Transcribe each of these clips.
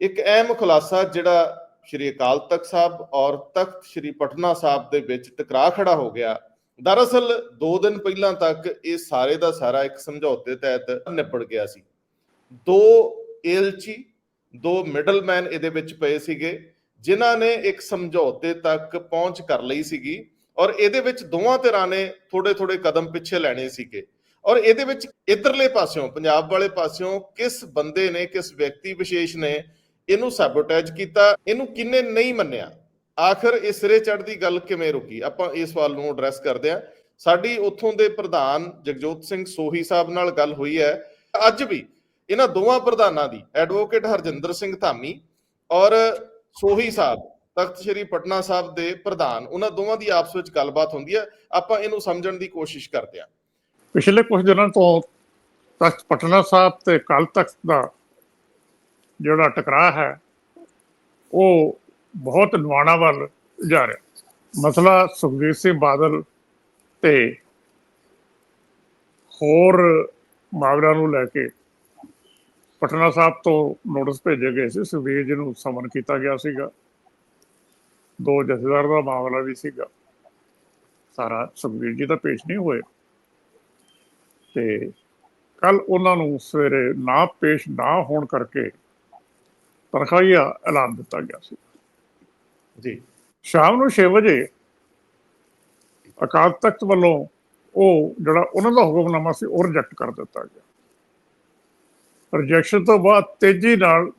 ਇੱਕ ਅਹਿਮ ਖੁਲਾਸਾ ਜਿਹੜਾ ਸ਼੍ਰੀ ਅਕਾਲ ਤਖਤ ਸਾਹਿਬ ਔਰ ਤਖਤ ਸ਼੍ਰੀ ਪਟਨਾ ਸਾਹਿਬ ਦੇ ਵਿੱਚ ਟਕਰਾਅ ਖੜਾ ਹੋ ਗਿਆ। ਦਰਅਸਲ 2 ਦਿਨ ਪਹਿਲਾਂ ਤੱਕ ਇਹ ਸਾਰੇ ਦਾ ਸਾਰਾ ਇੱਕ ਸਮਝੌਤੇ ਤਹਿਤ ਨਿਪਟ ਗਿਆ ਸੀ। ਦੋ ਏਲਚੀ, ਦੋ ਮਿਡਲਮੈਨ ਇਹਦੇ ਵਿੱਚ ਪਏ ਸੀਗੇ, ਜਿਨ੍ਹਾਂ ਨੇ ਇੱਕ ਸਮਝੌਤੇ ਤੱਕ ਪਹੁੰਚ ਕਰ ਲਈ ਸੀਗੀ ਔਰ ਇਹਦੇ ਵਿੱਚ ਦੋਵਾਂ ਧਿਰਾਂ ਨੇ ਥੋੜੇ ਥੋੜੇ ਕਦਮ ਪਿੱਛੇ ਲੈਣੇ ਸੀਗੇ। ਔਰ ਇਹਦੇ ਵਿੱਚ ਇਧਰਲੇ ਪਾਸਿਓਂ, ਪੰਜਾਬ ਵਾਲੇ ਪਾਸਿਓਂ ਕਿਸ ਬੰਦੇ ਨੇ, ਕਿਸ ਵਿਅਕਤੀ ਵਿਸ਼ੇਸ਼ ਨੇ ਇਹਨੂੰ ਸੈਬੋਟੇਜ ਕੀਤਾ, ਇਹਨੂੰ ਕਿੰਨੇ ਨਹੀਂ ਮੰਨਿਆ? ਆਖਰ ਇਹ ਸਿਰੇ ਚੜ੍ਹਦੀ ਗੱਲ ਕਿਵੇਂ ਰੁਕੀ? ਆਪਾਂ ਇਸ ਸਵਾਲ ਨੂੰ ਐਡਰੈਸ ਕਰਦੇ ਹਾਂ। ਸਾਡੀ ਉੱਥੋਂ ਦੇ ਪ੍ਰਧਾਨ ਜਗਜੋਤ ਸਿੰਘ ਸੋਹੀ ਸਾਹਿਬ ਨਾਲ ਗੱਲ ਹੋਈ ਹੈ। ਅੱਜ ਵੀ ਇਹਨਾਂ ਦੋਵਾਂ ਪ੍ਰਧਾਨਾਂ ਦੀ ਐਡਵੋਕੇਟ ਹਰਜਿੰਦਰ ਸਿੰਘ ਧਾਮੀ ਔਰ ਸੋਹੀ ਸਾਹਿਬ, ਤਖਤ ਸ੍ਰੀ ਪਟਨਾ ਸਾਹਿਬ ਦੇ ਪ੍ਰਧਾਨ, ਉਹਨਾਂ ਦੋਵਾਂ ਦੀ ਆਪਸ ਵਿੱਚ ਗੱਲਬਾਤ ਹੁੰਦੀ ਹੈ। ਆਪਾਂ ਇਹਨੂੰ ਸਮਝਣ ਦੀ ਕੋਸ਼ਿਸ਼ ਕਰਦੇ ਹਾਂ। ਪਿਛਲੇ ਕੁਝ ਦਿਨਾਂ ਤੋਂ ਤਖਤ ਪਟਨਾ ਸਾਹਿਬ ਤੇ ਕੱਲ ਤਖਤ ਦਾ ਜਿਹੜਾ ਟਕਰਾਅ ਹੈ, ਉਹ ਬਹੁਤ ਨਿਵਾਣਾ ਵੱਲ ਜਾ ਰਿਹਾ। ਮਸਲਾ ਸੁਖਬੀਰ ਸਿੰਘ ਬਾਦਲ ਤੇ ਹੋਰ ਮਾਮਲਿਆਂ ਨੂੰ ਲੈ ਕੇ ਪਟਨਾ ਸਾਹਿਬ ਤੋਂ ਨੋਟਿਸ ਭੇਜੇ ਗਏ ਸੀ। ਸੁਖਬੀਰ ਜੀ ਨੂੰ ਸਮਨ ਕੀਤਾ ਗਿਆ ਸੀਗਾ। ਦੋ ਜਥੇਦਾਰ ਦਾ ਮਾਮਲਾ ਵੀ ਸੀਗਾ। ਸਾਰਾ ਸੁਖਬੀਰ ਜੀ ਦਾ ਪੇਸ਼ ਨਹੀਂ ਹੋਏ ਤੇ ਕੱਲ ਉਹਨਾਂ ਨੂੰ ਸਵੇਰੇ ਨਾ ਪੇਸ਼ ਨਾ ਹੋਣ ਕਰਕੇ ਤਨਖਾਹੀਆ ਐਲਾਨ ਦਿੱਤਾ ਗਿਆ ਸੀ। ਜੀ। ਸ਼ਾਮ ਨੂੰ 6 ਵਜੇ ਅਕਾਲ ਤਖਤ ਵੱਲੋਂ ਉਹ ਜਿਹੜਾ ਉਹਨਾਂ ਦਾ ਹੁਕਮਨਾਮਾ ਸੀ ਉਹ ਰਿਜੈਕਟ ਕਰ ਦਿੱਤਾ ਗਿਆ। ਰਿਜੈਕਸ਼ਨ ਤੋਂ ਬਾਅਦ ਤੇਜ਼ੀ ਨਾਲ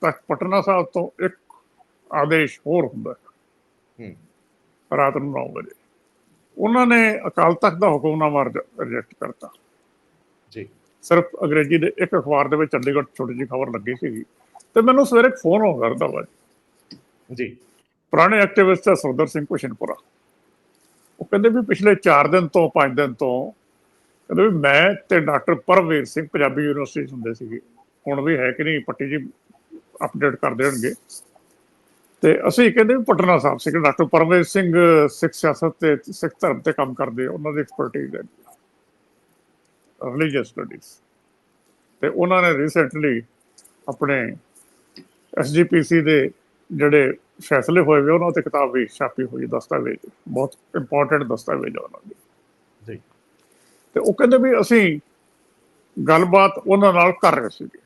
ਤਖਤ ਪਟਨਾ ਸਾਹਿਬ ਤੋਂ ਇੱਕ ਆਦੇਸ਼ ਹੋਰ ਹੁੰਦਾ ਹੈ। ਹੂੰ। ਰਾਤ ਨੂੰ 9 ਵਜੇ। ਉਹਨਾਂ ਨੇ ਅਕਾਲ ਤਖਤ ਦਾ ਹੁਕਮਨਾਮਾ ਰਿਜੈਕਟ ਕਰਤਾ। ਜੀ। ਸਿਰਫ ਅੰਗਰੇਜ਼ੀ ਦੇ ਇੱਕ ਅਖਬਾਰ ਦੇ ਵਿੱਚ ਚੰਡੀਗੜ੍ਹ ਛੋਟੀ ਜਿਹੀ ਖਬਰ ਲੱਗੀ ਸੀਗੀ। ਤੇ ਮੈਨੂੰ ਸਵੇਰੇ ਇੱਕ ਫੋਨ ਹੋ ਕਰਦਾ ਵਾ। ਜੀ। ਪੁਰਾਣੇ ਐਕਟਿਵਿਸਟ ਹੈ ਸਰਦਾਰ ਸਿੰਘ ਕੁਸ਼ਨਪੁਰਾ। ਉਹ ਕਹਿੰਦੇ ਵੀ ਪਿਛਲੇ 4 ਦਿਨ ਤੋਂ 5 ਦਿਨ ਤੋਂ ਕਹਿੰਦੇ ਵੀ ਮੈਂ ਤੇ ਡਾਕਟਰ ਪਰਮਵੀਰ ਸਿੰਘ ਪੰਜਾਬੀ ਯੂਨੀਵਰਸਿਟੀ 'ਚ ਹੁੰਦੇ ਸੀਗੇ। ਹੁਣ ਵੀ ਹੈ ਕਿ ਨਹੀਂ ਪੱਟੀ ਜੀ ਅਪਡੇਟ ਕਰ ਦੇਣਗੇ। ਤੇ ਅਸੀਂ ਕਹਿੰਦੇ ਵੀ ਪਟਨਾ ਸਾਹਿਬ ਸੀ ਡਾਕਟਰ ਪਰਮਵੀਰ ਸਿੰਘ ਸਿੱਖ ਸਿਆਸਤ ਤੇ ਸਿੱਖ ਧਰਮ ਤੇ ਕੰਮ ਕਰਦੇ ਉਹਨਾਂ ਦੀ ਐਕਸਪਰਟਿਜ਼ ਹੈ। ਰਿਲੀਜੀਅਸ ਸਟੱਡੀਜ਼ ਤੇ ਉਹਨਾਂ ਨੇ ਰੀਸੈਂਟਲੀ ਆਪਣੇ ਐਸਜੀਪੀਸੀ ਦੇ ਜਿਹੜੇ ਫੈਸਲੇ ਹੋਏ ਵੇ ਉਹਨਾਂ ਤੇ ਕਿਤਾਬ ਵੀ ਛਾਪੀ ਹੋਈ ਦਸਤਾਵੇਜ਼ ਬਹੁਤ ਇੰਪੋਰਟੈਂਟ ਦਸਤਾਵੇਜ਼ ਉਹਨਾਂ ਦੇ। ਜੀ। ਤੇ ਉਹ ਕਹਿੰਦੇ ਵੀ ਅਸੀਂ ਗੱਲਬਾਤ ਉਹਨਾਂ ਨਾਲ ਕਰ ਰਹੇ ਸੀਗੇ।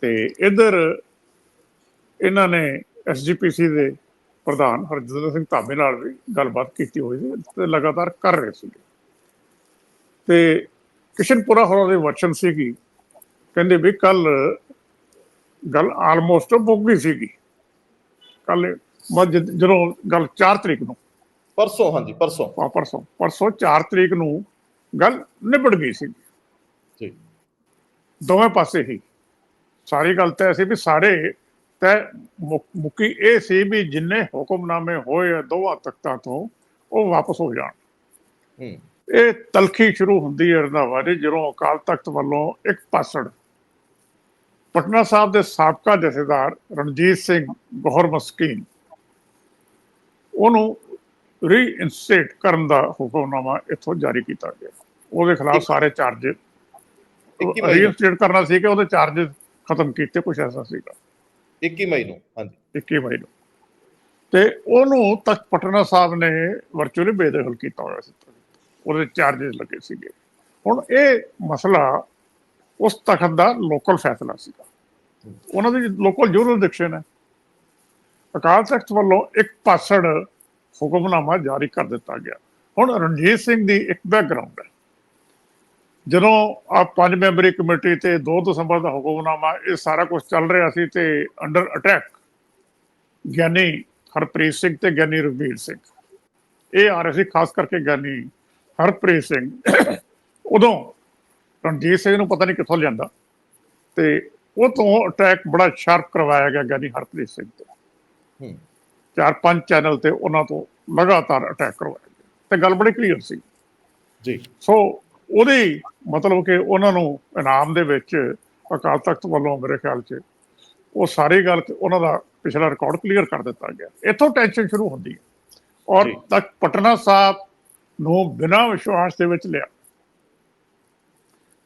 ਤੇ ਇਧਰ ਇਹਨਾਂ ਨੇ ਐਸਜੀਪੀਸੀ ਦੇ ਪ੍ਰਧਾਨ ਹਰਜਿੰਦਰ ਸਿੰਘ ਧਾਮੇ ਨਾਲ ਵੀ ਗੱਲਬਾਤ ਕੀਤੀ ਹੋਈ ਸੀ ਤੇ ਲਗਾਤਾਰ ਕਰ ਰਹੇ ਸੀਗੇ। ਤੇ ਕਿਸ਼ਨਪੁਰਾ ਹੋਰਾਂ ਦੇ ਵਚਨ ਸੀਗੀ ਕਹਿੰਦੇ ਵੀ ਕੱਲ ਗੱਲ ਆਲਮੋਸਟ ਮੁੱਕ ਗਈ ਸੀਗੀ। ਕੱਲ ਜਦੋਂ ਗੱਲ 4 ਤਰੀਕ ਨੂੰ। ਪਰਸੋਂ ਹਾਂਜੀ ਪਰਸੋਂ। ਪਾ- ਪਰਸੋਂ। ਪਰਸੋਂ 4 ਤਰੀਕ ਨੂੰ ਗੱਲ ਨਿਬੜ ਗਈ ਸੀ। ਜੀ। ਦੋਵੇਂ ਪਾਸੇ ਹੀ। ਸਾਰੀ ਗੱਲ ਤੈਅ ਸੀ ਵੀ ਸਾਰੇ ਤੈ ਮੁੱਕੀ ਇਹ ਸੀ ਵੀ ਜਿੰਨੇ ਹੁਕਮਨਾਮੇ ਹੋਏ ਆ ਦੋਵਾਂ ਤਖਤਾਂ ਤੋਂ ਉਹ ਵਾਪਸ ਹੋ ਜਾਣ। ਹੂੰ। ਇਹ ਤਲਖੀ ਸ਼ੁਰੂ ਹੁੰਦੀ ਹੈ ਰੰਧਾਵਾ ਦੀ ਜਦੋਂ ਅਕਾਲ ਤਖਤ ਵੱਲੋਂ ਇੱਕ ਪਾਸੜ ਪਟਨਾ ਸਾਹਿਬ ਦੇ ਸਾਬਕਾ ਜਥੇਦਾਰ ਰਣਜੀਤ ਸਿੰਘ ਗੌਹਰ ਮਸਕੀਨ ਉਹਨੂੰ ਰੀਇਨਸਟੇਟ ਕਰਨ ਦਾ ਹੁਕਮਨਾਮਾ ਇੱਥੋਂ ਜਾਰੀ ਕੀਤਾ ਗਿਆ। ਉਹਦੇ ਖਿਲਾਫ ਸਾਰੇ ਚਾਰਜ ਰੀਇਨਸਟੇਟ ਕਰਨਾ ਸੀ ਕਿ ਉਹਦੇ ਚਾਰਜ ਖਤਮ ਕੀਤੇ ਕੁਝ ਐਸਾ ਸੀਗਾ। 21 ਮਈ ਨੂੰ ਹਾਂਜੀ। 21 ਮਈ ਨੂੰ। ਤੇ ਉਹਨੂੰ ਤੱਕ ਪਟਨਾ ਸਾਹਿਬ ਨੇ ਵਰਚੁਅਲੀ ਬੇਦਖਲ ਕੀਤਾ ਹੋਇਆ ਸੀ। ਉਹਦੇ ਚਾਰजेस ਲੱਗੇ ਸੀਗੇ। ਹੁਣ ਇਹ ਮਸਲਾ ਉਸ ਤਖਤ ਦਾ ਲੋਕਲ ਫੈਸਲਾ ਸੀਗਾ। ਉਹਨਾਂ ਦੀ ਲੋਕਲ ਜੁਰਿਸਡਿਕਸ਼ਨ ਹੈ। ਅਕਾਲ ਤਖਤ ਵੱਲੋਂ ਇੱਕ ਪਾਸੜ ਹੁਕਮਨਾਮਾ ਜਾਰੀ ਕਰ ਦਿੱਤਾ ਗਿਆ। ਹੁਣ ਰਣਜੀਤ ਸਿੰਘ ਦੀ ਇੱਕ ਬੈਕਗ੍ਰਾਉਂਡ ਹੈ। ਜਦੋਂ ਆ ਪੰਜ ਮੈਂਬਰੀ ਕਮੇਟੀ ਤੇ 2 ਦਸੰਬਰ ਦਾ ਹੁਕਮਨਾਮਾ, ਇਹ ਸਾਰਾ ਕੁਝ ਚੱਲ ਰਿਹਾ ਸੀ ਤੇ ਅੰਡਰ ਅਟੈਕ ਗਿਆਨੀ ਹਰਪ੍ਰੀਤ ਸਿੰਘ ਤੇ ਗਿਆਨੀ ਰਵੀਰ ਸਿੰਘ। ਇਹ ਆ ਰਹੇ ਸੀ ਖਾਸ ਕਰਕੇ ਗਿਆਨੀ ਹਰਪ੍ਰੀਤ ਸਿੰਘ। ਉਦੋਂ ਰਣਜੀਤ ਸਿੰਘ ਨੂੰ ਪਤਾ ਨਹੀਂ ਕਿੱਥੋਂ ਲਿਆਂਦਾ ਤੇ ਉਹ ਤੋਂ ਅਟੈਕ ਬੜਾ ਸ਼ਾਰਪ ਕਰਵਾਇਆ ਗਿਆ ਗਿਆਨੀ ਹਰਪ੍ਰੀਤ ਸਿੰਘ ਤੇ। ਚਾਰ ਪੰਜ ਚੈਨਲ ਤੇ ਉਹਨਾਂ ਤੋਂ ਲਗਾਤਾਰ ਅਟੈਕ ਕਰਵਾਇਆ ਗਿਆ। ਤੇ ਗੱਲ ਬੜੀ ਕਲੀਅਰ ਸੀ। ਜੀ। ਸੋ ਉਹਦੀ ਮਤਲਬ ਕਿ ਉਹਨਾਂ ਨੂੰ ਇਨਾਮ ਦੇ ਵਿੱਚ ਅਕਾਲ ਤਖਤ ਵੱਲੋਂ ਮੇਰੇ ਖਿਆਲ 'ਚ ਉਹ ਸਾਰੀ ਗੱਲ ਉਹਨਾਂ ਦਾ ਪਿਛਲਾ ਰਿਕਾਰਡ ਕਲੀਅਰ ਕਰ ਦਿੱਤਾ ਗਿਆ। ਇੱਥੋਂ ਟੈਨਸ਼ਨ ਸ਼ੁਰੂ ਹੁੰਦੀ ਹੈ। ਔਰ। ਤੱਕ ਪਟਨਾ ਸਾਹਿਬ ਨੂੰ ਬਿਨਾਂ ਵਿਸ਼ਵਾਸ ਦੇ ਵਿੱਚ ਲਿਆ।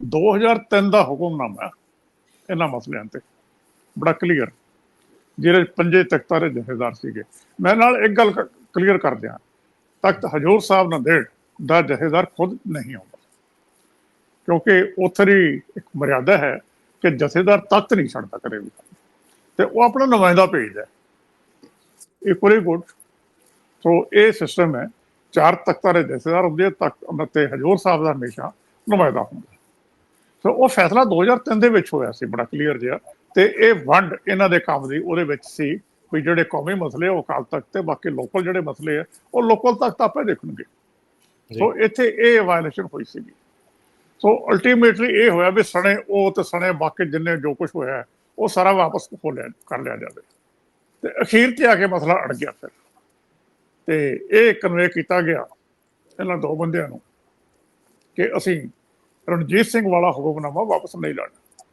2003 ਦਾ ਹੁਕਮਨਾਮਾ ਇਹਨਾਂ ਮਸਲਿਆਂ ਤੇ। ਬੜਾ ਕਲੀਅਰ ਜਿਹੜੇ ਪੰਜੇ ਤਖਤਾਂ ਦੇ ਜਥੇਦਾਰ ਸੀਗੇ। ਮੈਂ ਨਾਲ ਇੱਕ ਗੱਲ ਕਲੀਅਰ ਕਰ ਦਿਆਂ। ਤਖਤ ਹਜੂਰ ਸਾਹਿਬ ਨੰਦੇੜ ਦਾ ਜਥੇਦਾਰ ਖੁਦ ਨਹੀਂ ਆਉਂਦਾ। ਕਿਉਂਕਿ ਉੱਥੇ ਦੀ ਇੱਕ ਮਰਿਆਦਾ ਹੈ ਕਿ ਜਥੇਦਾਰ ਤਖਤ ਨਹੀਂ ਛੱਡਦਾ ਕਦੇ ਵੀ। ਤੇ ਉਹ ਆਪਣਾ ਨੁਮਾਇੰਦਾ ਭੇਜਦਾ ਇਹ ਇਕੁਅਲੀ ਗੁੱਡ ਸੋ ਇਹ ਸਿਸਟਮ ਹੈ। ਚਾਰ ਤਖਤਾਂ ਦੇ ਜਥੇਦਾਰ ਹੁੰਦੇ ਤਖਤ ਤੇ ਹਜੂਰ ਸਾਹਿਬ ਦਾ ਹਮੇਸ਼ਾ ਨੁਮਾਇੰਦਾ ਹੁੰਦਾ ਸੋ ਉਹ ਫੈਸਲਾ 2003 ਦੇ ਵਿੱਚ ਹੋਇਆ ਸੀ ਬੜਾ ਕਲੀਅਰ ਜਿਹਾ। ਤੇ ਇਹ ਵੰਡ ਇਹਨਾਂ ਦੇ ਕੰਮ ਦੀ ਉਹਦੇ ਵਿੱਚ ਸੀ ਵੀ ਜਿਹੜੇ ਕੌਮੀ ਮਸਲੇ ਉਹ ਅਕਾਲ ਤਖਤ ਤੇ ਬਾਕੀ ਲੋਕਲ ਜਿਹੜੇ ਮਸਲੇ ਆ ਉਹ ਲੋਕਲ ਤਖਤ ਆਪੇ ਦੇਖਣਗੇ। ਸੋ ਇੱਥੇ ਇਹ ਵਾਇਲੇਸ਼ਨ ਹੋਈ ਸੀਗੀ। ਸੋ ਅਲਟੀਮੇਟਲੀ ਇਹ ਹੋਇਆ ਵੀ ਸਣੇ ਉਹ ਤੇ ਸਣੇ ਬਾਕੀ ਜਿੰਨੇ ਜੋ ਕੁਝ ਹੋਇਆ ਉਹ ਸਾਰਾ ਵਾਪਸ ਹੋ ਲਿਆ ਕਰ ਲਿਆ ਜਾਵੇ। ਤੇ ਅਖੀਰ ਤੇ ਆ ਕੇ ਮਸਲਾ ਅੜ ਗਿਆ ਫਿਰ। ਤੇ ਇਹ ਕਨਵੇ ਕੀਤਾ ਗਿਆ ਇਹਨਾਂ ਦੋ ਬੰਦਿਆਂ ਨੂੰ ਕਿ ਅਸੀਂ ਰਣਜੀਤ ਸਿੰਘ ਵਾਲਾ ਹੁਕਮਨਾਮਾ ਵਾਪਸ ਨਹੀਂ ਲੈਣਾ।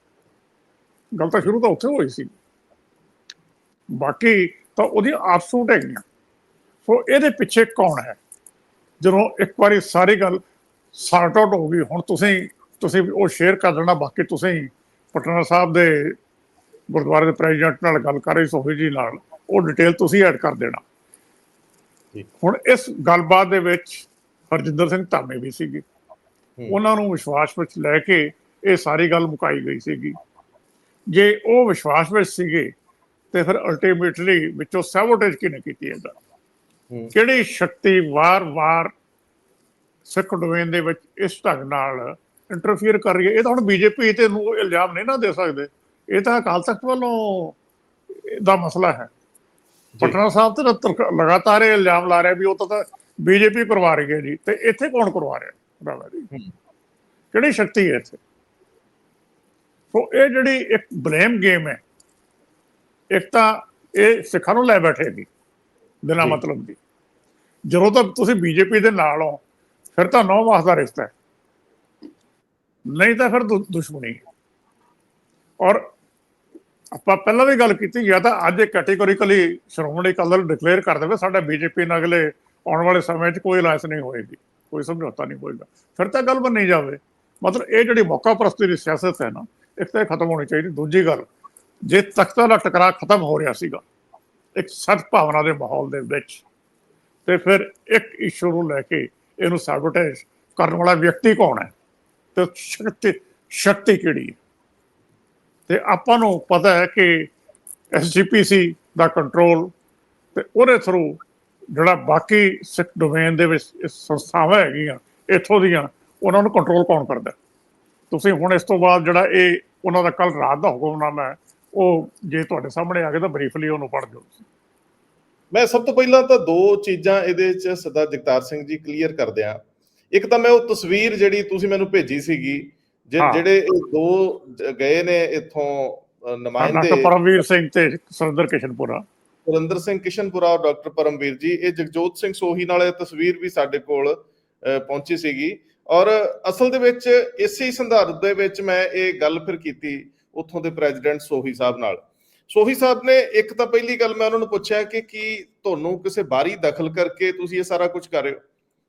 ਗੱਲ ਤਾਂ ਸ਼ੁਰੂ ਤਾਂ ਉੱਥੇ ਹੋਈ ਸੀ। ਬਾਕੀ ਤਾਂ ਉਹਦੀ ਆਪਸੂਟ ਹੈਗੀਆਂ। ਸੋ ਇਹਦੇ ਪਿੱਛੇ ਕੌਣ ਹੈ? ਜਦੋਂ ਇੱਕ ਵਾਰੀ ਸਾਰੀ ਗੱਲ ਸਾਰਟ ਆਊਟ ਹੋ ਗਈ, ਹੁਣ ਤੁਸੀਂ ਤੁਸੀਂ ਉਹ ਸ਼ੇਅਰ ਕਰ ਦੇਣਾ ਬਾਕੀ ਤੁਸੀਂ ਪਟਨਾ ਸਾਹਿਬ ਦੇ ਗੁਰਦੁਆਰੇ ਦੇ ਪ੍ਰੈਜ਼ੀਡੈਂਟ ਨਾਲ ਗੱਲ ਕਰ ਰਹੇ, ਸੋਹੀ ਜੀ ਨਾਲ, ਉਹ ਡਿਟੇਲ ਤੁਸੀਂ ਐਡ ਕਰ ਦੇਣਾ। ਹੁਣ ਇਸ ਗੱਲਬਾਤ ਦੇ ਵਿੱਚ ਹਰਜਿੰਦਰ ਸਿੰਘ ਧਾਮੇ ਵੀ ਸੀਗੇ। ਉਹਨਾਂ ਨੂੰ ਵਿਸ਼ਵਾਸ ਵਿੱਚ ਲੈ ਕੇ ਇਹ ਸਾਰੀ ਗੱਲ ਮੁਕਾਈ ਗਈ ਸੀਗੀ। ਜੇ ਉਹ ਵਿਸ਼ਵਾਸ ਵਿੱਚ ਸੀਗੇ ਤੇ ਫਿਰ ਅਲਟੀਮੇਟਲੀ ਵਿੱਚੋਂ ਸੈਬੋਟੇਜ ਕਿਹਨੇ ਕੀਤੀ ਇਹਦਾ। ਕਿਹੜੀ ਸ਼ਕਤੀ ਵਾਰ-ਵਾਰ ਸਿੱਖ ਡੋਮੇਨ ਦੇ ਵਿੱਚ ਇਸ ਢੰਗ ਨਾਲ ਇੰਟਰਫੀਅਰ ਕਰ ਰਹੀ ਹੈ? ਇਹ ਤਾਂ ਹੁਣ ਬੀਜੇਪੀ ਤੇ ਨੂੰ ਇਲਜ਼ਾਮ ਨਹੀਂ ਨਾ ਦੇ ਸਕਦੇ। ਇਹ ਤਾਂ ਅਕਾਲ ਤਖਤ ਵੱਲੋਂ ਦਾ ਮਸਲਾ ਹੈ। ਪਟਨਾ ਸਾਹਿਬ ਤੇ ਲਗਾਤਾਰ ਇਹ ਇਲਜ਼ਾਮ ਲਾ ਰਿਹਾ ਵੀ ਉਹ ਤਾਂ ਬੀਜੇਪੀ ਕਰਵਾ ਰਹੀ ਹੈ ਜੀ। ਤੇ ਇੱਥੇ ਕੌਣ ਕਰਵਾ ਰਿਹਾ ਰਾਵਾ ਜੀ। ਕਿਹੜੀ ਸ਼ਕਤੀ ਹੈ ਇੱਥੇ? ਸੋ ਇਹ ਜਿਹੜੀ ਇੱਕ ਬਲੇਮ ਗੇਮ ਹੈ ਇੱਕ ਤਾਂ ਇਹ ਸਿੱਖਾਂ ਨੂੰ ਲੈ ਬਿਨਾਂ ਜੀ। ਮਤਲਬ ਦੀ। ਜਦੋਂ ਤੱਕ ਤੁਸੀਂ ਬੀਜੇਪੀ ਦੇ ਨਾਲ ਹੋ ਫਿਰ ਤਾਂ ਨੌ ਮਾਸ ਦਾ ਰਿਸ਼ਤਾ ਹੈ। ਨਹੀਂ ਤਾਂ ਫਿਰ ਦੁਸ਼ਮਣੀ ਔਰ ਆਪਾਂ ਪਹਿਲਾਂ ਵੀ ਗੱਲ ਕੀਤੀ, ਜਾਂ ਤਾਂ ਅੱਜ ਕੈਟੇਗੋਰੀਕਲੀ ਸ਼੍ਰੋਮਣੀ ਅਕਾਲੀ ਦਲ ਡਿਕਲੇਅਰ ਕਰ ਦੇਵੇ, ਸਾਡਾ ਬੀਜੇਪੀ ਨਾਲ ਅਗਲੇ ਆਉਣ ਵਾਲੇ ਸਮੇਂ 'ਚ ਕੋਈ ਅਲਾਇੰਸ ਨਹੀਂ ਹੋਏਗੀ, ਕੋਈ ਸਮਝੌਤਾ ਨਹੀਂ ਹੋਏਗਾ। ਫਿਰ ਤਾਂ ਗੱਲ ਬਣ ਨਹੀਂ ਜਾਵੇ, ਮਤਲਬ ਇਹ ਜਿਹੜੀ ਮੌਕਾ ਪ੍ਰਸਤੀ ਦੀ ਸਿਆਸਤ ਹੈ ਨਾ, ਇੱਕ ਤਾਂ ਇਹ ਖਤਮ ਹੋਣੀ ਚਾਹੀਦੀ, ਦੂਜੀ ਗੱਲ, ਜੇ ਤਖਤਾਂ ਦਾ ਟਕਰਾਅ ਖਤਮ ਹੋ ਰਿਹਾ ਸੀਗਾ, ਇੱਕ ਸਤ ਭਾਵਨਾ ਦੇ ਮਾਹੌਲ ਦੇ ਵਿੱਚ, ਤੇ ਫਿਰ ਇੱਕ ਇਸ਼ੂ ਨੂੰ ਲੈ ਕੇ ਇਹਨੂੰ ਸੈਬੋਟੇਜ ਕਰਨ ਵਾਲਾ ਵਿਅਕਤੀ ਕੌਣ ਹੈ? ਤੇ ਸ਼ਕਤੀ ਸ਼ਕਤੀ ਕਿਹੜੀ ਹੈ? ਤੇ ਆਪਾਂ ਨੂੰ ਪਤਾ ਹੈ ਕਿ ਐਸਜੀਪੀਸੀ ਦਾ ਕੰਟਰੋਲ ਤੇ ਉਹਦੇ ਥਰੂ ਜਿਹੜਾ ਬਾਕੀ ਸਿੱਖ ਡੋਮੇਨ ਦੇ ਵਿੱਚ ਸੰਸਥਾਵਾਂ ਹੈਗੀਆਂ, ਇੱਥੋਂ ਦੀਆਂ, ਉਹਨਾਂ ਨੂੰ ਕੰਟਰੋਲ ਕੌਣ ਕਰਦਾ ਤੁਸੀਂ ਹੁਣ ਇਸ ਤੋਂ ਬਾਅਦ ਜਿਹੜਾ ਇਹ ਉਹਨਾਂ ਦਾ ਕੱਲ ਰਾਤ ਦਾ ਹੁਕਮਨਾਮਾ ਹੈ, ਉਹ ਜੇ ਤੁਹਾਡੇ ਸਾਹਮਣੇ ਆ ਗਿਆ ਤਾਂ ਬਰੀਫਲੀ ਉਹਨੂੰ ਪੜ੍ਹ ਦਿਓ ਤੁਸੀਂ। ਮੈਂ ਸਭ ਤੋਂ ਪਹਿਲਾਂ ਤਾਂ ਦੋ ਚੀਜ਼ਾਂ ਇਹਦੇ ਚ ਸਰਦਾਰ ਜਗਤਾਰ ਸਿੰਘ ਜੀ ਕਲੀਅਰ ਕਰਦੇ ਆ ਇੱਕ ਤਾਂ ਮੈਂ ਉਹ ਤਸਵੀਰ ਜਿਹੜੀ ਤੁਸੀਂ ਮੈਨੂੰ ਭੇਜੀ ਸੀਗੀ ਜਿਹੜੇ ਇਹ ਦੋ ਗਏ ਨੇ ਇੱਥੋਂ ਡਾਕਟਰ ਪਰਮਵੀਰ ਸਿੰਘ ਤੇ ਸੁਰਿੰਦਰ ਕਿਸ਼ਨਪੁਰਾ। ਸੁਰਿੰਦਰ ਸਿੰਘ ਕਿਸ਼ਨਪੁਰਾ ਔਰ ਡਾਕਟਰ ਪਰਮਵੀਰ ਜੀ ਇਹ ਜਗਜੋਤ ਸਿੰਘ ਸੋਹੀ ਨਾਲ ਇਹ ਤਸਵੀਰ ਵੀ ਸਾਡੇ ਕੋਲ ਪਹੁੰਚੀ ਸੀਗੀ। ਔਰ ਅਸਲ ਦੇ ਵਿੱਚ ਇਸੇ ਹੀ ਸੰਦਰਭ ਦੇ ਵਿੱਚ ਮੈਂ ਇਹ ਗੱਲ ਫਿਰ ਕੀਤੀ ਉੱਥੋਂ ਦੇ ਪ੍ਰੈਜ਼ੀਡੈਂਟ ਸੋਹੀ ਸਾਹਿਬ ਨਾਲ। ਸੋਹੀ ਸਾਹਿਬ ਨੇ ਇੱਕ ਤਾਂ ਪਹਿਲੀ ਗੱਲ ਮੈਂ ਉਹਨਾਂ ਨੂੰ ਪੁੱਛਿਆ ਕਿ ਕੀ ਤੁਹਾਨੂੰ ਕਿਸੇ ਬਾਹਰੀ ਦਖਲ ਕਰਕੇ ਤੁਸੀਂ ਇਹ ਸਾਰਾ ਕੁਝ ਕਰ ਰਹੇ ਹੋ?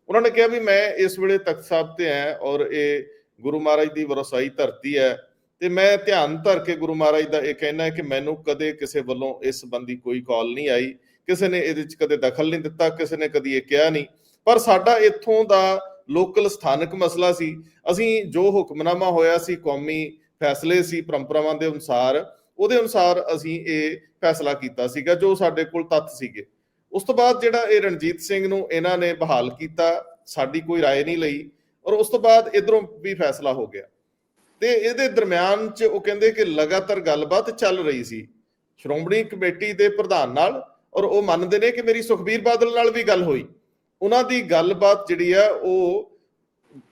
ਉਹਨਾਂ ਨੇ ਕਿਹਾ ਵੀ ਮੈਂ ਇਸ ਵੇਲੇ ਤਖਤ ਸਾਹਿਬ ਤੇ ਆ ਔਰ ਇਹ ਗੁਰੂ ਮਹਾਰਾਜ ਦੀ ਵਰਸਾਈ ਧਰਤੀ ਹੈ ਤੇ ਮੈਂ ਧਿਆਨ ਧਰ ਕੇ ਗੁਰੂ ਮਹਾਰਾਜ ਦਾ ਇਹ ਕਹਿਣਾ ਹੈ ਕਿ ਮੈਨੂੰ ਕਦੇ ਕਿਸੇ ਵੱਲੋਂ ਇਸ ਸੰਬੰਧੀ ਕੋਈ ਕਾਲ ਨਹੀਂ ਆਈ ਕਿਸੇ ਨੇ ਇਹਦੇ ਵਿੱਚ ਕਦੇ ਦਖਲ ਨਹੀਂ ਦਿੱਤਾ ਕਿਸੇ ਨੇ ਕਦੀ ਇਹ ਕਿਹਾ ਨਹੀਂ ਪਰ ਸਾਡਾ ਇੱਥੋਂ ਦਾ ਲੋਕਲ ਸਥਾਨਕ ਮਸਲਾ ਸੀ ਅਸੀਂ ਜੋ ਹੁਕਮਨਾਮਾ ਹੋਇਆ ਸੀ ਕੌਮੀ ਫੈਸਲੇ ਸੀ ਪਰੰਪਰਾਵਾਂ ਦੇ ਅਨੁਸਾਰ ਉਹਦੇ ਅਨੁਸਾਰ ਅਸੀਂ ਇਹ ਫੈਸਲਾ ਕੀਤਾ ਸੀਗਾ ਜੋ ਸਾਡੇ ਕੋਲ ਤੱਥ ਸੀਗੇ ਉਸ ਤੋਂ ਬਾਅਦ ਜਿਹੜਾ ਇਹ ਰਣਜੀਤ ਸਿੰਘ ਨੂੰ ਇਹਨਾਂ ਨੇ ਬਹਾਲ ਕੀਤਾ ਸਾਡੀ ਕੋਈ رائے ਨਹੀਂ ਲਈ ਔਰ ਉਸ ਤੋਂ ਬਾਅਦ ਇਧਰੋਂ ਵੀ ਫੈਸਲਾ ਹੋ ਗਿਆ। ਤੇ ਇਹਦੇ ਦਰਮਿਆਨ ਚ ਉਹ ਕਹਿੰਦੇ ਕਿ ਲਗਾਤਾਰ ਗੱਲਬਾਤ ਚੱਲ ਰਹੀ ਸੀ। ਸ਼੍ਰੋਮਣੀ ਕਮੇਟੀ ਦੇ ਪ੍ਰਧਾਨ ਨਾਲ ਔਰ ਉਹ ਮੰਨਦੇ ਨੇ ਕਿ ਮੇਰੀ ਸੁਖਬੀਰ ਬਾਦਲ ਨਾਲ ਵੀ ਗੱਲ ਹੋਈ। ਉਹਨਾਂ ਦੀ ਗੱਲਬਾਤ ਜਿਹੜੀ ਆ, ਉਹ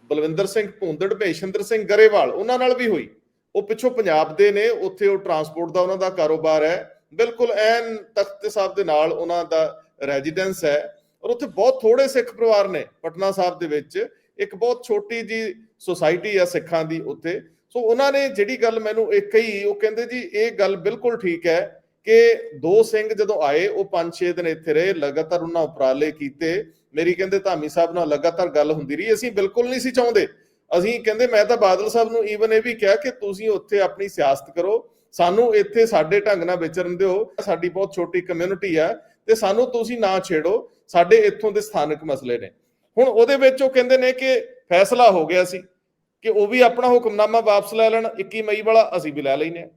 ਬਲਵਿੰਦਰ ਸਿੰਘ ਭੁੰਦੜ, ਭੇਸ਼ਿੰਦਰ ਸਿੰਘ ਗਰੇਵਾਲ, ਉਹਨਾਂ ਨਾਲ ਵੀ ਹੋਈ। ਉਹ ਪਿੱਛੋਂ ਪੰਜਾਬ ਦੇ ਨੇ, ਉੱਥੇ ਉਹ ਟਰਾਂਸਪੋਰਟ ਦਾ ਉਹਨਾਂ ਦਾ ਕਾਰੋਬਾਰ ਹੈ। ਬਿਲਕੁਲ ਐਨ ਤਖਤ ਸਾਹਿਬ ਦੇ ਨਾਲ ਉਹਨਾਂ ਦਾ ਰੈਜ਼ੀਡੈਂਸ ਹੈ। ਔਰ ਉੱਥੇ ਬਹੁਤ ਥੋੜੇ ਸਿੱਖ ਪਰਿਵਾਰ ਨੇ, ਪਟਨਾ ਸਾਹਿਬ ਦੇ ਵਿੱਚ। ਇੱਕ ਬਹੁਤ ਛੋਟੀ ਜੀ ਸੁਸਾਇਟੀ ਆ ਸਿੱਖਾਂ ਦੀ ਉੱਥੇ ਸੋ ਉਹਨਾਂ ਨੇ ਜਿਹੜੀ ਗੱਲ ਮੈਨੂੰ ਇਹ ਕਹੀ, ਉਹ ਕਹਿੰਦੇ ਜੀ, ਇਹ ਗੱਲ ਬਿਲਕੁਲ ਠੀਕ ਹੈ ਕਿ ਦੋ ਸਿੰਘ ਜਦੋਂ ਆਏ, ਉਹ 5-6 ਦਿਨ ਇੱਥੇ ਰਹੇ, ਲਗਾਤਾਰ ਉਹਨਾਂ ਉਪਰਾਲੇ ਕੀਤੇ। ਮੇਰੀ ਕਹਿੰਦੇ ਧਾਮੀ ਸਾਹਿਬ ਨਾਲ ਲਗਾਤਾਰ ਗੱਲ ਹੁੰਦੀ ਰਹੀ। ਅਸੀਂ ਬਿਲਕੁਲ ਨਹੀਂ ਸੀ ਚਾਹੁੰਦੇ। ਅਸੀਂ ਕਹਿੰਦੇ, ਮੈਂ ਤਾਂ ਬਾਦਲ ਸਾਹਿਬ ਨੂੰ ਈਵਨ ਇਹ ਵੀ ਕਿਹਾ ਕਿ ਤੁਸੀਂ ਉੱਥੇ ਆਪਣੀ ਸਿਆਸਤ ਕਰੋ। ਸਾਨੂੰ ਇੱਥੇ ਸਾਡੇ ਢੰਗ ਨਾਲ ਵਿਚਰਨ ਦਿਓ। ਸਾਡੀ ਬਹੁਤ ਛੋਟੀ ਕਮਿਊਨਿਟੀ ਆ ਤੇ ਸਾਨੂੰ ਤੁਸੀਂ ਨਾ ਛੇੜੋ। ਸਾਡੇ ਇੱਥੋਂ ਦੇ ਸਥਾਨਕ ਮਸਲੇ ਨੇ। ਹੁਣ ਉਹਦੇ ਵਿੱਚ ਉਹ ਕਹਿੰਦੇ ਨੇ ਕਿ ਫੈਸਲਾ ਹੋ ਗਿਆ ਸੀ ਕਿ ਉਹ ਵੀ ਆਪਣਾ ਹੁਕਮਨਾਮਾ ਵਾਪਸ ਲੈ ਲੈਣ 21 ਮਈ ਵਾਲਾ ਅਸੀਂ ਵੀ ਲੈ ਲੈਨੇ ਆ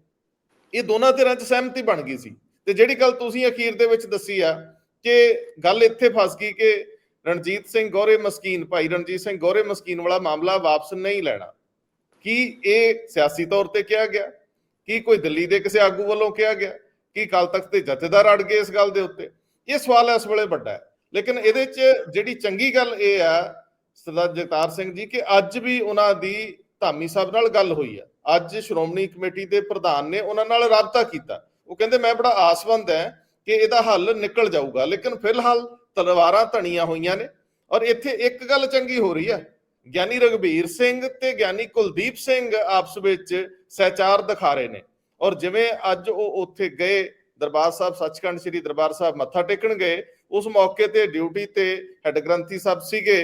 ਇਹ ਦੋਨਾਂ ਧਿਰਾਂ 'ਚ ਸਹਿਮਤੀ ਬਣ ਗਈ ਸੀ। ਤੇ ਜਿਹੜੀ ਗੱਲ ਤੁਸੀਂ ਅਖੀਰ ਦੇ ਵਿੱਚ ਦੱਸੀ ਆ ਕਿ ਗੱਲ ਇੱਥੇ ਫਸ ਗਈ ਕਿ ਰਣਜੀਤ ਸਿੰਘ ਗੋਰੇ ਮਸਕੀਨ, ਭਾਈ ਰਣਜੀਤ ਸਿੰਘ ਗੋਰੇ ਮਸਕੀਨ ਵਾਲਾ ਮਾਮਲਾ ਵਾਪਸ ਨਹੀਂ ਲੈਣਾ। ਕੀ ਇਹ ਸਿਆਸੀ ਤੌਰ ਤੇ ਕਿਹਾ ਗਿਆ? ਕੀ ਕੋਈ ਦਿੱਲੀ ਦੇ ਕਿਸੇ ਆਗੂ ਵੱਲੋਂ ਕਿਹਾ ਗਿਆ? ਕੀ ਕੱਲ ਤੱਕ ਤੇ ਜਥੇਦਾਰ ਅੜ ਗਏ ਇਸ ਗੱਲ ਦੇ ਉੱਤੇ? ਇਹ ਸਵਾਲ ਇਸ ਵੇਲੇ ਵੱਡਾ ਹੈ। ਲੇਕਿਨ ਇਹਦੇ 'ਚ ਜਿਹੜੀ ਚੰਗੀ ਗੱਲ ਇਹ ਆ, ਸਰਦਾਰ ਜਗਤਾਰ ਸਿੰਘ ਜੀ, ਕਿ ਅੱਜ ਵੀ ਉਹਨਾਂ ਦੀ ਧਾਮੀ ਸਾਹਿਬ ਨਾਲ ਗੱਲ ਹੋਈ ਆ। ਅੱਜ ਸ਼੍ਰੋਮਣੀ ਕਮੇਟੀ ਦੇ ਪ੍ਰਧਾਨ ਨੇ ਉਹਨਾਂ ਨਾਲ ਰਾਬਤਾ ਕੀਤਾ। ਉਹ ਕਹਿੰਦੇ, ਮੈਂ ਬੜਾ ਆਸਵੰਦ ਹੈ ਕਿ ਇਹਦਾ ਹੱਲ ਨਿਕਲ ਜਾਊਗਾ, ਲੇਕਿਨ ਫਿਲਹਾਲ ਤਲਵਾਰਾਂ ਧਣੀਆਂ ਹੋਈਆਂ ਨੇ ਔਰ ਇੱਥੇ ਇੱਕ ਗੱਲ ਚੰਗੀ ਹੋ ਰਹੀ ਹੈ ਗਿਆਨੀ ਰਗਵੀਰ ਸਿੰਘ ਤੇ ਗਿਆਨੀ ਕੁਲਦੀਪ ਸਿੰਘ ਆਪਸ ਵਿੱਚ ਸਹਿਚਾਰ ਦਿਖਾ ਰਹੇ ਨੇ ਔਰ ਜਿਵੇਂ ਅੱਜ ਉਹ ਉੱਥੇ ਗਏ ਦਰਬਾਰ ਸਾਹਿਬ, ਸੱਚਖੰਡ ਸ੍ਰੀ ਦਰਬਾਰ ਸਾਹਿਬ ਮੱਥਾ ਟੇਕਣ ਗਏ। ਉਸ ਮੌਕੇ ਤੇ ਡਿਊਟੀ ਤੇ ਹੈੱਡ ਗ੍ਰੰਥੀ ਸਾਹਿਬ ਸੀਗੇ,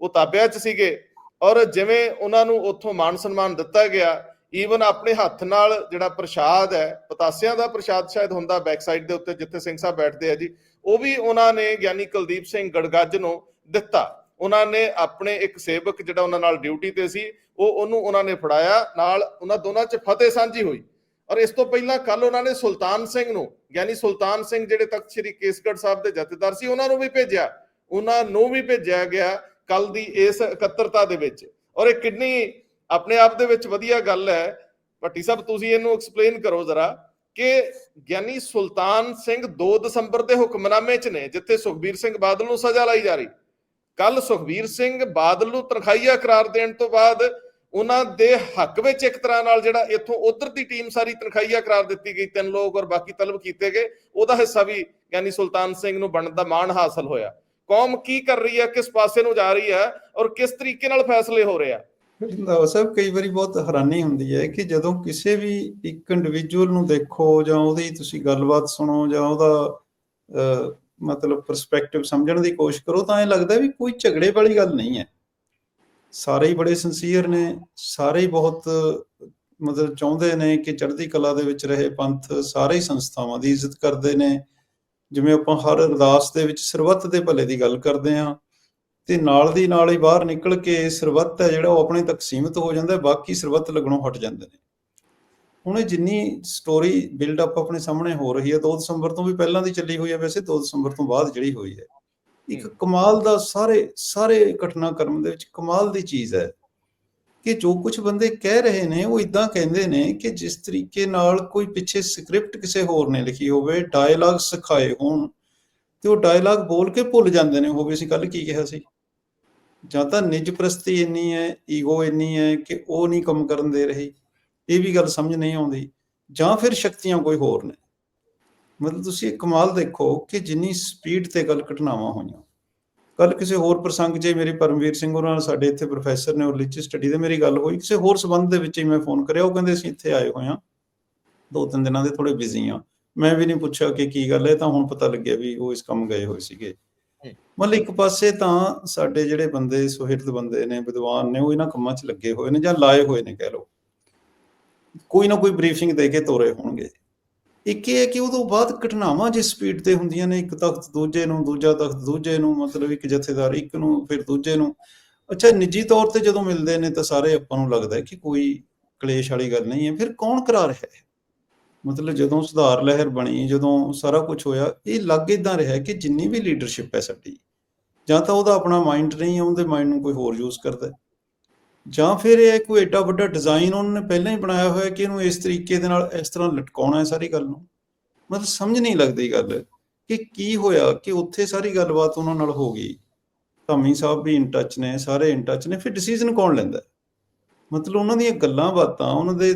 ਉਹ ਤਾਬਿਆਂ 'ਚ ਸੀਗੇ। ਔਰ ਜਿਵੇਂ ਉਹਨਾਂ ਨੂੰ ਉੱਥੋਂ ਮਾਨ ਸਨਮਾਨ ਦਿੱਤਾ ਗਿਆ, ਈਵਨ ਆਪਣੇ ਹੱਥ ਨਾਲ ਜਿਹੜਾ ਪ੍ਰਸ਼ਾਦ ਹੈ, ਪਤਾਸਿਆਂ ਦਾ ਪ੍ਰਸ਼ਾਦ ਸ਼ਾਇਦ ਹੁੰਦਾ ਬੈਕ ਸਾਈਡ ਦੇ ਉੱਤੇ ਜਿੱਥੇ ਸਿੰਘ ਸਾਹਿਬ ਬੈਠਦੇ ਆ ਜੀ, ਉਹ ਵੀ ਉਹਨਾਂ ਨੇ ਗਿਆਨੀ ਕੁਲਦੀਪ ਸਿੰਘ ਗੜਗੱਜ ਨੂੰ ਦਿੱਤਾ। ਉਹਨਾਂ ਨੇ ਆਪਣੇ ਇੱਕ ਸੇਵਕ ਜਿਹੜਾ ਉਹਨਾਂ ਨਾਲ ਡਿਊਟੀ ਤੇ ਸੀ, ਉਹ ਉਹਨੂੰ ਉਹਨਾਂ ਨੇ ਫੜਾਇਆ, ਨਾਲ ਉਹਨਾਂ ਦੋਨਾਂ 'ਚ ਫਤਿਹ ਸਾਂਝੀ ਹੋਈ। ਔਰ ਇਸ ਤੋਂ ਪਹਿਲਾਂ ਕੱਲ ਉਹਨਾਂ ਨੇ ਸੁਲਤਾਨ ਸਿੰਘ ਨੂੰ ਗਿਆਨੀ ਸੁਲਤਾਨ ਸਿੰਘ ਜਿਹੜੇ ਤਖਤ ਸ੍ਰੀ ਕੇਸਗੜ੍ਹ ਸਾਹਿਬ ਦੇ ਜਥੇਦਾਰ ਸੀ, ਉਹਨਾਂ ਨੂੰ ਵੀ ਭੇਜਿਆ। ਉਹਨਾਂ ਨੂੰ ਵੀ ਭੇਜਿਆ ਗਿਆ ਕੱਲ ਦੀ ਇਸ ਇਕੱਤਰਤਾ ਦੇ ਵਿੱਚ। ਔਰ ਇਹ ਕਿੰਨੀ ਆਪਣੇ ਆਪ ਦੇ ਵਿੱਚ ਵਧੀਆ ਗੱਲ ਹੈ। ਭੱਟੀ ਸਾਹਿਬ, ਤੁਸੀਂ ਇਹਨੂੰ ਐਕਸਪਲੇਨ ਕਰੋ ਜ਼ਰਾ ਕਿ ਗਿਆਨੀ ਸੁਲਤਾਨ ਸਿੰਘ 2 ਦਸੰਬਰ ਦੇ ਹੁਕਮਨਾਮੇ 'ਚ ਨੇ, ਜਿੱਥੇ ਸੁਖਬੀਰ ਸਿੰਘ ਬਾਦਲ ਨੂੰ ਸਜ਼ਾ ਲਾਈ ਜਾ ਰਹੀ। ਕੱਲ ਸੁਖਬੀਰ ਸਿੰਘ ਬਾਦਲ ਨੂੰ ਤਨਖਾਹੀਆ ਕਰਾਰ ਦੇਣ ਤੋਂ ਬਾਅਦ ਉਹਨਾਂ ਦੇ ਹੱਕ ਵਿੱਚ ਇੱਕ ਤਰ੍ਹਾਂ ਨਾਲ ਜਿਹੜਾ ਇੱਥੋਂ ਉਧਰ ਦੀ ਟੀਮ ਸਾਰੀ ਤਨਖਾਹੀਆ ਕਰਾਰ ਦਿੱਤੀ ਗਈ ਤਿੰਨ ਲੋਕ ਔਰ ਬਾਕੀ ਤਲਬ ਕੀਤੇ ਗਏ ਉਹਦਾ ਹਿੱਸਾ ਵੀ ਗਿਆਨੀ ਸੁਲਤਾਨ ਸਿੰਘ ਨੂੰ ਬਣਨ ਦਾ ਮਾਣ ਹਾਸਲ ਹੋਇਆ। ਕੌਮ ਕੀ ਕਰ ਰਹੀ ਹੈ ਕਿਸ ਪਾਸੇ ਨੂੰ ਜਾ ਰਹੀ ਹੈ ਔਰ ਕਿਸ ਤਰੀਕੇ ਨਾਲ ਫੈਸਲੇ ਹੋ ਰਹੇ ਆ? ਰੰਧਾਵਾ ਸਾਹਿਬ ਕਈ ਵਾਰੀ ਬਹੁਤ ਹੈਰਾਨੀ ਹੁੰਦੀ ਹੈ ਕਿ ਜਦੋਂ ਕਿਸੇ ਵੀ ਇੱਕ ਇੰਡੀਵਿਜੂਅਲ ਨੂੰ ਦੇਖੋ ਜਾਂ ਉਹਦੀ ਤੁਸੀਂ ਗੱਲਬਾਤ ਸੁਣੋ ਜਾਂ ਉਹਦਾ ਅਹ, ਮਤਲਬ ਪਰਸਪੈਕਟਿਵ ਸਮਝਣ ਦੀ ਕੋਸ਼ਿਸ਼ ਕਰੋ ਤਾਂ ਇਹ ਲੱਗਦਾ ਵੀ ਕੋਈ ਝਗੜੇ ਵਾਲੀ ਗੱਲ ਨਹੀਂ ਹੈ। ਸਾਰੇ ਹੀ ਬੜੇ ਸਿੰਸੀਅਰ ਨੇ, ਸਾਰੇ ਹੀ ਬਹੁਤ, ਮਤਲਬ ਚਾਹੁੰਦੇ ਨੇ ਕਿ ਚੜ੍ਹਦੀ ਕਲਾ ਦੇ ਵਿੱਚ ਰਹੇ ਪੰਥ ਸਾਰੇ ਹੀ ਸੰਸਥਾਵਾਂ ਦੀ ਇੱਜ਼ਤ ਕਰਦੇ ਨੇ। ਜਿਵੇਂ ਆਪਾਂ ਹਰ ਅਰਦਾਸ ਦੇ ਵਿੱਚ ਸਰਬੱਤ ਦੇ ਭਲੇ ਦੀ ਗੱਲ ਕਰਦੇ ਹਾਂ, ਤੇ ਨਾਲ ਦੀ ਨਾਲ ਹੀ ਬਾਹਰ ਨਿਕਲ ਕੇ ਸਰਬੱਤ ਹੈ ਜਿਹੜਾ ਉਹ ਆਪਣੇ ਤੱਕ ਸੀਮਿਤ ਹੋ ਜਾਂਦਾ, ਬਾਕੀ ਸਰਬੱਤ ਲੱਗਣੋਂ ਹਟ ਜਾਂਦੇ ਨੇ। ਹੁਣ ਇਹ ਜਿੰਨੀ ਸਟੋਰੀ ਬਿਲਡ ਅਪ ਆਪਣੇ ਸਾਹਮਣੇ ਹੋ ਰਹੀ ਹੈ 2 ਦਸੰਬਰ ਤੋਂ ਵੀ ਪਹਿਲਾਂ ਦੀ ਚੱਲੀ ਹੋਈ ਹੈ, ਵੈਸੇ 2 ਦਸੰਬਰ ਤੋਂ ਬਾਅਦ ਜਿਹੜੀ ਹੋਈ ਹੈ। ਇੱਕ ਕਮਾਲ ਦਾ ਸਾਰੇ ਸਾਰੇ ਘਟਨਾਕ੍ਰਮ ਦੇ ਵਿੱਚ ਕਮਾਲ ਦੀ ਚੀਜ਼ ਹੈ ਕਿ ਜੋ ਕੁਝ ਬੰਦੇ ਕਹਿ ਰਹੇ ਨੇ ਉਹ ਇਦਾਂ ਕਹਿੰਦੇ ਨੇ ਕਿ ਜਿਸ ਤਰੀਕੇ ਨਾਲ ਕੋਈ ਪਿੱਛੇ ਸਕ੍ਰਿਪਟ ਕਿਸੇ ਹੋਰ ਨੇ ਲਿਖੀ ਹੋਵੇ ਡਾਇਲੌਗ ਸਿਖਾਏ ਹੋਣ ਤੇ ਉਹ ਡਾਇਲੌਗ ਬੋਲ ਕੇ ਭੁੱਲ ਜਾਂਦੇ ਨੇ ਹੋਵੇ ਸੀ ਕੱਲ ਕੀ ਕਿਹਾ ਸੀ? ਜਾਂ ਤਾਂ ਨਿੱਜ ਪ੍ਰਸਤੀ ਇੰਨੀ ਹੈ ਈਗੋ ਇੰਨੀ ਹੈ ਕਿ ਉਹ ਨਹੀਂ ਕੰਮ ਕਰਨ ਦੇ ਰਹੀ ਇਹ ਵੀ ਗੱਲ ਸਮਝ ਨਹੀਂ ਆਉਂਦੀ ਜਾਂ ਫਿਰ ਸ਼ਕਤੀਆਂ ਕੋਈ ਹੋਰ ਨੇ। ਮਤਲਬ ਤੁਸੀਂ ਇਹ ਕਮਾਲ ਦੇਖੋ ਕਿ ਜਿੰਨੀ ਸਪੀਡ ਤੇ ਗੱਲ ਘਟਨਾਵਾਂ ਹੋਈਆਂ। ਕੱਲ ਕਿਸੇ ਹੋਰ ਪ੍ਰਸੰਗ 'ਚ ਮੇਰੀ ਪਰਮਵੀਰ ਸਿੰਘ ਉਹਨਾਂ ਨਾਲ ਸਾਡੇ ਇੱਥੇ ਪ੍ਰੋਫੈਸਰ ਨੇ ਉਹ ਰਿਲੀਜੀਅਸ ਸਟੱਡੀ ਦੇ ਮੇਰੀ ਗੱਲ ਹੋਈ। ਕਿਸੇ ਹੋਰ ਸਬੰਧ ਦੇ ਵਿੱਚ ਹੀ ਮੈਂ ਫੋਨ ਕਰਿਆ ਉਹ ਕਹਿੰਦੇ ਅਸੀਂ ਇੱਥੇ ਆਏ ਹੋਏ ਹਾਂ। ਦੋ ਤਿੰਨ ਦਿਨਾਂ ਦੇ ਥੋੜੇ ਬਿਜ਼ੀ ਆ ਮੈਂ ਵੀ ਨਹੀਂ ਪੁੱਛਿਆ ਕਿ ਕੀ ਗੱਲ ਹੈ ਤਾਂ ਹੁਣ ਪਤਾ ਲੱਗਿਆ ਵੀ ਉਹ ਇਸ ਕੰਮ ਗਏ ਹੋਏ ਸੀਗੇ। ਮਤਲਬ ਇੱਕ ਪਾਸੇ ਤਾਂ ਸਾਡੇ ਜਿਹੜੇ ਬੰਦੇ ਸੁਹਿਰਦ ਬੰਦੇ ਨੇ ਵਿਦਵਾਨ ਨੇ ਉਹ ਇਹਨਾਂ ਕੰਮਾਂ 'ਚ ਲੱਗੇ ਹੋਏ ਨੇ ਜਾਂ ਲਾਏ ਹੋਏ ਨੇ ਕਹਿ ਲਓ। ਕੋਈ ਨਾ ਕੋਈ ਬਰੀਫਿੰਗ ਦੇ ਕੇ ਤੋਰੇ ਹੋਣਗੇ। ਇੱਕ ਇਹ ਹੈ ਕਿ ਉਦੋਂ ਬਾਅਦ ਘਟਨਾਵਾਂ ਜਿਸ ਸਪੀਡ ਤੇ ਹੁੰਦੀਆਂ ਨੇ, ਇੱਕ ਤਖਤ ਦੂਜੇ ਨੂੰ, ਦੂਜਾ ਤਖਤ ਦੂਜੇ ਨੂੰ, ਮਤਲਬ ਇੱਕ ਜਥੇਦਾਰ ਇੱਕ ਨੂੰ, ਫਿਰ ਦੂਜੇ ਨੂੰ। ਅੱਛਾ, ਨਿੱਜੀ ਤੌਰ ਤੇ ਜਦੋਂ ਮਿਲਦੇ ਨੇ ਤਾਂ ਸਾਰੇ ਆਪਾਂ ਨੂੰ ਲੱਗਦਾ ਹੈ ਕਿ ਕੋਈ ਕਲੇਸ਼ ਵਾਲੀ ਗੱਲ ਨਹੀਂ ਹੈ। ਫਿਰ ਕੌਣ ਕਰਾ ਰਿਹਾ ਹੈ? ਮਤਲਬ ਜਦੋਂ ਸੁਧਾਰ ਲਹਿਰ ਬਣੀ, ਜਦੋਂ ਸਾਰਾ ਕੁਝ ਹੋਇਆ, ਇਹ ਲੱਗ ਇਦਾਂ ਰਿਹਾ ਕਿ ਜਿੰਨੀ ਵੀ ਲੀਡਰਸ਼ਿਪ ਹੈ ਸਾਡੀ, ਜਾਂ ਤਾਂ ਉਹਦਾ ਆਪਣਾ ਮਾਈਂਡ ਨਹੀਂ ਹੈ, ਉਹਦੇ ਮਾਈਂਡ ਨੂੰ ਕੋਈ ਹੋਰ ਯੂਜ਼ ਕਰਦਾ ਜਾਂ ਫਿਰ ਇਹ ਕੋਈ ਐਡਾ ਵੱਡਾ ਡਿਜ਼ਾਈਨ ਉਹਨਾਂ ਨੇ ਪਹਿਲਾਂ ਹੀ ਬਣਾਇਆ ਹੋਇਆ ਕਿ ਇਹਨੂੰ ਇਸ ਤਰੀਕੇ ਦੇ ਨਾਲ ਇਸ ਤਰ੍ਹਾਂ ਲਟਕਾਉਣਾ ਹੈ ਸਾਰੀ ਗੱਲ ਨੂੰ? ਮਤਲਬ ਸਮਝ ਨਹੀਂ ਲੱਗਦੀ ਗੱਲ ਕਿ ਕੀ ਹੋਇਆ ਕਿ ਉੱਥੇ ਸਾਰੀ ਗੱਲਬਾਤ ਉਹਨਾਂ ਨਾਲ ਹੋ ਗਈ। ਧਾਮੀ ਸਾਹਿਬ ਵੀ ਇਨ ਟੱਚ ਨੇ, ਸਾਰੇ ਇਨ ਟੱਚ ਨੇ, ਫਿਰ ਡਿਸੀਜਨ ਕੌਣ ਲੈਂਦਾ ਮਤਲਬ ਉਹਨਾਂ ਦੀਆਂ ਗੱਲਾਂ ਬਾਤਾਂ, ਉਹਨਾਂ ਦੇ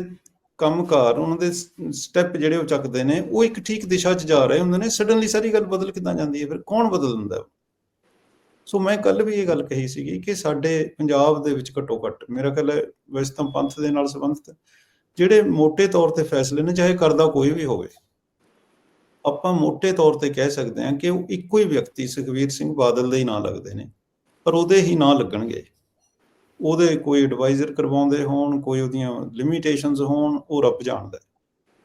ਕੰਮਕਾਰ, ਉਹਨਾਂ ਦੇ ਸਟੈਪ ਜਿਹੜੇ ਉਹ ਚੱਕਦੇ ਨੇ, ਉਹ ਇੱਕ ਠੀਕ ਦਿਸ਼ਾ 'ਚ ਜਾ ਰਹੇ ਹੁੰਦੇ ਨੇ ਸਡਨਲੀ ਸਾਰੀ ਗੱਲ ਬਦਲ ਕਿੱਦਾਂ ਜਾਂਦੀ ਹੈ? ਫਿਰ ਕੌਣ ਬਦਲ ਦਿੰਦਾ ਸੋ ਮੈਂ ਕੱਲ ਵੀ ਇਹ ਗੱਲ ਕਹੀ ਸੀਗੀ ਕਿ ਸਾਡੇ ਪੰਜਾਬ ਦੇ ਵਿੱਚ ਘੱਟੋ ਘੱਟ, ਮੇਰਾ ਖਿਆਲ ਹੈ ਵੈਸੇ ਤਾਂ ਪੰਥ ਦੇ ਨਾਲ ਸੰਬੰਧਿਤ, ਜਿਹੜੇ ਮੋٹے ਤੌਰ ਤੇ ਫੈਸਲੇ ਨੇ, ਚਾਹੇ ਕਰਦਾ ਕੋਈ ਵੀ ਹੋਵੇ, ਆਪਾਂ ਮੋٹے ਤੌਰ ਤੇ ਕਹਿ ਸਕਦੇ ਹਾਂ ਕਿ ਉਹ ਇੱਕੋ ਹੀ ਵਿਅਕਤੀ ਸੁਖਵੀਰ ਸਿੰਘ ਬਾਦਲ ਦੇ ਹੀ ਨਾਂ ਲੱਗਦੇ ਨੇ, ਪਰ ਉਹਦੇ ਹੀ ਨਾਂ ਲੱਗਣਗੇ। ਉਹਦੇ ਕੋਈ ਐਡਵਾਈਜ਼ਰ ਕਰਵਾਉਂਦੇ ਹੋਣ, ਕੋਈ ਉਹਦੀਆਂ ਲਿਮਿਟੇਸ਼ਨਸ ਹੋਣ, ਉਹ ਰੱਬ ਜਾਣਦਾ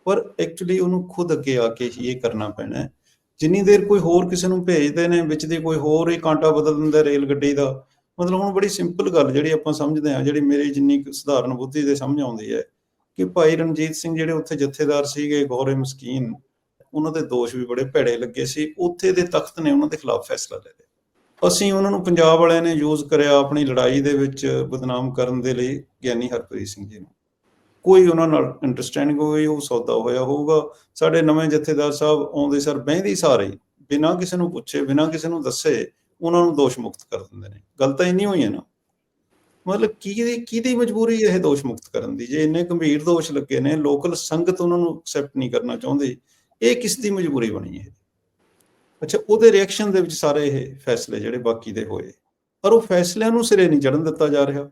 ਪਰ ਐਕਚੁਅਲੀ ਉਹਨੂੰ ਖੁਦ ਅੱਗੇ ਆ ਕੇ ਇਹ ਕਰਨਾ ਪੈਣਾ ਜਿੰਨੀ ਦੇਰ ਕੋਈ ਹੋਰ ਕਿਸੇ ਨੂੰ ਭੇਜਦੇ ਨੇ, ਵਿੱਚ ਦੀ ਕੋਈ ਹੋਰ ਹੀ ਕਾਂਟਾ ਬਦਲ ਦਿੰਦਾ ਰੇਲ ਗੱਡੀ ਦਾ, ਮਤਲਬ ਹੁਣ ਬੜੀ ਸਿੰਪਲ ਗੱਲ ਜਿਹੜੀ ਆਪਾਂ ਸਮਝਦੇ ਹਾਂ, ਜਿਹੜੀ ਮੇਰੀ ਜਿੰਨੀ ਕੁ ਸਧਾਰਨ ਬੁੱਧੀ ਦੇ ਸਮਝ ਆਉਂਦੀ ਹੈ, ਕਿ ਭਾਈ ਰਣਜੀਤ ਸਿੰਘ ਜਿਹੜੇ ਉੱਥੇ ਜਥੇਦਾਰ ਸੀਗੇ, ਗੋਰੇ ਮਸਕੀਨ, ਉਹਨਾਂ ਦੇ ਦੋਸ਼ ਵੀ ਬੜੇ ਭੈੜੇ ਲੱਗੇ ਸੀ, ਉੱਥੇ ਦੇ ਤਖਤ ਨੇ ਉਹਨਾਂ ਦੇ ਖਿਲਾਫ ਫੈਸਲਾ ਲੈ ਲਿਆ। ਅਸੀਂ ਉਹਨਾਂ ਨੂੰ ਪੰਜਾਬ ਵਾਲਿਆਂ ਨੇ ਯੂਜ਼ ਕਰਿਆ ਆਪਣੀ ਲੜਾਈ ਦੇ ਵਿੱਚ ਬਦਨਾਮ ਕਰਨ ਦੇ ਲਈ ਗਿਆਨੀ ਹਰਪ੍ਰੀਤ ਸਿੰਘ ਜੀ ਨੂੰ। ਕੋਈ ਉਹਨਾਂ ਨਾਲ ਅੰਡਰਸਟੈਂਡਿੰਗ ਹੋਈ ਉਹ ਸੌਦਾ ਹੋਇਆ ਹੋਊਗਾ। ਸਾਡੇ ਨਵੇਂ ਜਥੇਦਾਰ ਸਾਹਿਬ ਆਉਂਦੇ ਸਰ ਬਹਿੰਦੀ ਸਾਰੇ, ਬਿਨਾਂ ਕਿਸੇ ਨੂੰ ਪੁੱਛੇ, ਬਿਨਾਂ ਕਿਸੇ ਨੂੰ ਦੱਸੇ, ਉਹਨਾਂ ਨੂੰ ਦੋਸ਼ ਮੁਕਤ ਕਰ ਦਿੰਦੇ ਨੇ। ਗੱਲ ਤਾਂ ਇੰਨੀ ਹੋਈਆਂ ਨਾ। ਮਤਲਬ ਕਿਹਦੀ ਕਿਹਦੀ ਮਜਬੂਰੀ ਇਹ ਦੋਸ਼ ਮੁਕਤ ਕਰਨ ਦੀ? ਜੇ ਇੰਨੇ ਗੰਭੀਰ ਦੋਸ਼ ਲੱਗੇ ਨੇ, ਲੋਕਲ ਸੰਗਤ ਉਹਨਾਂ ਨੂੰ ਐਕਸੈਪਟ ਨਹੀਂ ਕਰਨਾ ਚਾਹੁੰਦੀ, ਇਹ ਕਿਸ ਦੀ ਮਜਬੂਰੀ ਬਣੀ ਹੈ? ਅੱਛਾ, ਉਹਦੇ ਰਿਐਕਸ਼ਨ ਦੇ ਵਿੱਚ ਸਾਰੇ ਇਹ ਫੈਸਲੇ ਜਿਹੜੇ ਬਾਕੀ ਦੇ ਹੋਏ। ਪਰ ਉਹ ਫੈਸਲਿਆਂ ਨੂੰ ਸਿਰੇ ਨਹੀਂ ਚੜਨ ਦਿੱਤਾ ਜਾ ਰਿਹਾ।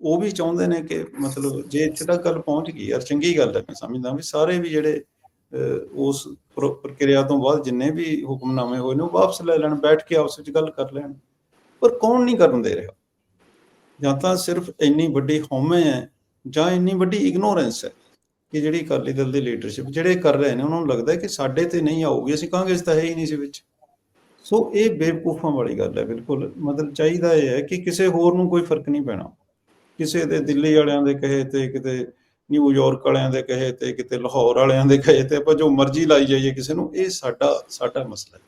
ਉਹ ਵੀ ਚਾਹੁੰਦੇ ਨੇ ਕਿ ਮਤਲਬ ਜੇ ਇੱਥੇ ਤੱਕ ਗੱਲ ਪਹੁੰਚ ਗਈ ਯਾਰ ਚੰਗੀ ਗੱਲ ਹੈ ਮੈਂ ਸਮਝਦਾ ਵੀ ਸਾਰੇ ਵੀ ਜਿਹੜੇ ਅਹ, ਉਸ ਪ੍ਰ- ਪ੍ਰਕਿਰਿਆ ਤੋਂ ਬਾਅਦ ਜਿੰਨੇ ਵੀ ਹੁਕਮਨਾਮੇ ਹੋਏ ਨੇ ਉਹ ਵਾਪਸ ਲੈ ਲੈਣ ਬੈਠ ਕੇ ਆਪਸ ਵਿੱਚ ਗੱਲ ਕਰ ਲੈਣ। ਪਰ ਕੌਣ ਨਹੀਂ ਕਰਨ ਦੇ ਰਿਹਾ? ਜਾਂ ਤਾਂ ਸਿਰਫ ਇੰਨੀ ਵੱਡੀ ਹਉਮੈ ਹੈ ਜਾਂ ਇੰਨੀ ਵੱਡੀ ਇਗਨੋਰੈਂਸ ਹੈ ਕਿ ਜਿਹੜੀ ਅਕਾਲੀ ਦਲ ਦੀ ਲੀਡਰਸ਼ਿਪ ਜਿਹੜੇ ਕਰ ਰਹੇ ਨੇ ਉਹਨਾਂ ਨੂੰ ਲੱਗਦਾ ਕਿ ਸਾਡੇ ਤੇ ਨਹੀਂ ਆਊਗੀ ਅਸੀਂ ਕਹਾਂਗੇ ਇਸ ਤਾਂ ਹੈ ਹੀ ਨਹੀਂ ਸੀ ਵਿੱਚ। ਸੋ ਇਹ ਬੇਵਕੂਫਾਂ ਵਾਲੀ ਗੱਲ ਹੈ ਬਿਲਕੁਲ। ਮਤਲਬ ਚਾਹੀਦਾ ਇਹ ਹੈ ਕਿ ਕਿਸੇ ਹੋਰ ਨੂੰ ਕੋਈ ਫ਼ਰਕ ਨਹੀਂ ਪੈਣਾ। ਕਿਸੇ ਦੇ ਦਿੱਲੀ ਵਾਲਿਆਂ ਦੇ ਕਹੇ ਤੇ, ਕਿਤੇ ਨਿਊਯਾਰਕ ਵਾਲਿਆਂ ਦੇ ਕਹੇ ਤੇ, ਕਿਤੇ ਲਾਹੌਰ ਵਾਲਿਆਂ ਦੇ ਕਹੇ ਤੇ, ਆਪਾਂ ਜੋ ਮਰਜ਼ੀ ਲਾਈ ਜਾਈਏ ਕਿਸੇ ਨੂੰ, ਇਹ ਸਾਡਾ ਸਾਡਾ ਮਸਲਾ ਹੈ।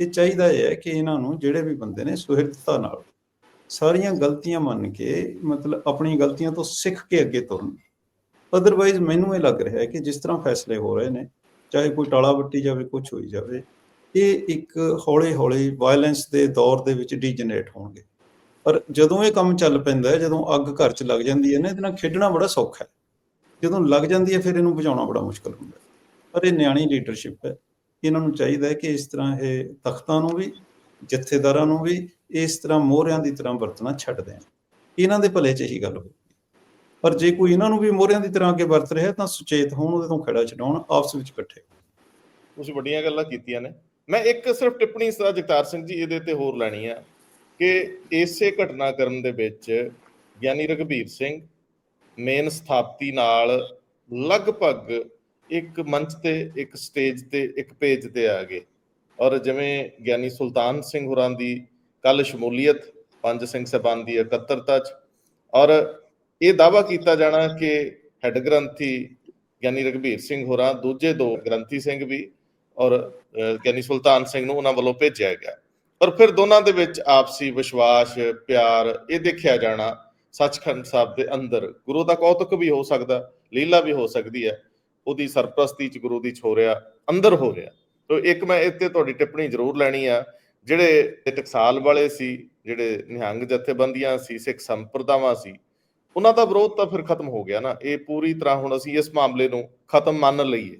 ਇਹ ਚਾਹੀਦਾ ਇਹ ਹੈ ਕਿ ਇਹਨਾਂ ਨੂੰ ਜਿਹੜੇ ਵੀ ਬੰਦੇ ਨੇ ਸੁਹਿਰਦਤਾ ਨਾਲ ਸਾਰੀਆਂ ਗਲਤੀਆਂ ਮੰਨ ਕੇ, ਮਤਲਬ ਆਪਣੀ ਗਲਤੀਆਂ ਤੋਂ ਸਿੱਖ ਕੇ ਅੱਗੇ ਤੁਰਨ। ਅਦਰਵਾਈਜ਼ ਮੈਨੂੰ ਇਹ ਲੱਗ ਰਿਹਾ ਹੈ ਕਿ ਜਿਸ ਤਰ੍ਹਾਂ ਫੈਸਲੇ ਹੋ ਰਹੇ ਨੇ, ਚਾਹੇ ਕੋਈ ਟਾਲਾ ਵੱਟੀ ਜਾਵੇ ਕੁਝ ਹੋਈ ਜਾਵੇ, ਇਹ ਇੱਕ ਹੌਲੀ ਹੌਲੀ ਵਾਇਲੈਂਸ ਦੇ ਦੌਰ ਦੇ ਵਿੱਚ ਡੀਜਨਰੇਟ ਹੋਣਗੇ। ਪਰ ਜਦੋਂ ਇਹ ਕੰਮ ਚੱਲ ਪੈਂਦਾ ਹੈ, ਜਦੋਂ ਅੱਗ ਘਰ 'ਚ ਲੱਗ ਜਾਂਦੀ ਹੈ ਨਾ, ਇਹਦੇ ਨਾਲ ਖੇਡਣਾ ਬੜਾ ਸੌਖਾ ਹੈ। ਜਦੋਂ ਲੱਗ ਜਾਂਦੀ ਹੈ, ਫਿਰ ਇਹਨੂੰ ਬੁਝਾਉਣਾ ਬੜਾ ਮੁਸ਼ਕਲ ਹੁੰਦਾ ਪਰ ਇਹ ਨਿਆਣੀ ਲੀਡਰਸ਼ਿਪ ਹੈ। ਇਹਨਾਂ ਨੂੰ ਚਾਹੀਦਾ ਹੈ ਕਿ ਇਸ ਤਰ੍ਹਾਂ ਇਹ ਤਖਤਾਂ ਨੂੰ ਵੀ, ਜਥੇਦਾਰਾਂ ਨੂੰ ਵੀ ਇਸ ਤਰ੍ਹਾਂ ਮੋਹਰਿਆਂ ਦੀ ਤਰ੍ਹਾਂ ਵਰਤਣਾ ਛੱਡ ਦੇਣ। ਇਹਨਾਂ ਦੇ ਭਲੇ 'ਚ ਹੀ ਗੱਲ ਹੋਊਗੀ। ਪਰ ਜੇ ਕੋਈ ਇਹਨਾਂ ਨੂੰ ਵੀ ਮੋਹਰਿਆਂ ਦੀ ਤਰ੍ਹਾਂ ਅੱਗੇ ਵਰਤ ਰਿਹਾ ਤਾਂ ਸੁਚੇਤ ਹੋਣ, ਉਹਦੇ ਤੋਂ ਖੜਾ ਛਡਾਉਣ, ਆਪਸ ਵਿੱਚ ਇਕੱਠੇ ਤੁਸੀਂ ਵੱਡੀਆਂ ਗੱਲਾਂ ਕੀਤੀਆਂ ਨੇ। ਮੈਂ ਇੱਕ ਸਿਰਫ ਟਿੱਪਣੀ ਸਦਾ ਜਗਤਾਰ ਸਿੰਘ ਜੀ, ਇਹਦੇ ਤੇ ਹੋਰ ਲੈਣੀ ਆ। ਕਿ ਇਸੇ ਘਟਨਾਕ੍ਰਮ ਦੇ ਵਿੱਚ ਗਿਆਨੀ ਰਘਬੀਰ ਸਿੰਘ ਮੇਨ ਸਥਾਪਤੀ ਨਾਲ ਲਗਭਗ ਇੱਕ ਮੰਚ ਤੇ, ਇੱਕ ਸਟੇਜ ਤੇ, ਇੱਕ ਪੇਜ ਤੇ ਆ ਗਏ। ਔਰ ਜਿਵੇਂ ਗਿਆਨੀ ਸੁਲਤਾਨ ਸਿੰਘ ਹੋਰਾਂ ਦੀ ਕੱਲ ਸ਼ਮੂਲੀਅਤ, ਪੰਜ ਸਿੰਘ ਸਭਾਨ ਦੀ ਇਕੱਤਰਤਾ ਚ। ਔਰ ਇਹ ਦਾਵਾ ਕੀਤਾ ਜਾਣਾ ਕਿ ਹੈੱਡ ਗ੍ਰੰਥੀ ਗਿਆਨੀ ਰਘਬੀਰ ਸਿੰਘ ਹੋਰਾਂ, ਦੂਜੇ ਦੋ ਗ੍ਰੰਥੀ ਸਿੰਘ ਵੀ ਔਰ ਗਿਆਨੀ ਸੁਲਤਾਨ ਸਿੰਘ ਨੂੰ ਉਹਨਾਂ ਵੱਲੋਂ ਭੇਜਿਆ ਗਿਆ। ਔਰ ਫਿਰ ਦੋਨਾਂ ਦੇ ਵਿੱਚ ਆਪਸੀ ਵਿਸ਼ਵਾਸ, ਪਿਆਰ ਇਹ ਦੇਖਿਆ ਜਾਣਾ ਸੱਚਖੰਡ ਸਾਹਿਬ ਦੇ ਅੰਦਰ। ਗੁਰੂ ਦਾ ਕੌਤਕ ਵੀ ਹੋ ਸਕਦਾ, ਲੀਲਾ ਵੀ ਹੋ ਸਕਦੀ ਹੈ। ਉਹਦੀ ਸਰਪ੍ਰਸਤੀ ਚ ਗੁਰੂ ਦੀ ਛੋਰਿਆ ਅੰਦਰ ਹੋ ਰਿਹਾ। ਤੋ ਇੱਕ ਮੈਂ ਇੱਥੇ ਤੁਹਾਡੀ ਟਿੱਪਣੀ ਜ਼ਰੂਰ ਲੈਣੀ ਆ, ਜਿਹੜੇ ਟਕਸਾਲ ਵਾਲੇ ਸੀ, ਜਿਹੜੇ ਨਿਹੰਗ ਜਥੇਬੰਦੀਆਂ ਸੀ, ਸਿੱਖ ਸੰਪਰਦਾਵਾਂ ਸੀ, ਉਹਨਾਂ ਦਾ ਵਿਰੋਧ ਤਾਂ ਫਿਰ ਖਤਮ ਹੋ ਗਿਆ ਨਾ। ਇਹ ਪੂਰੀ ਤਰ੍ਹਾਂ ਹੁਣ ਅਸੀਂ ਇਸ ਮਾਮਲੇ ਨੂੰ ਖਤਮ ਮੰਨ ਲਈਏ।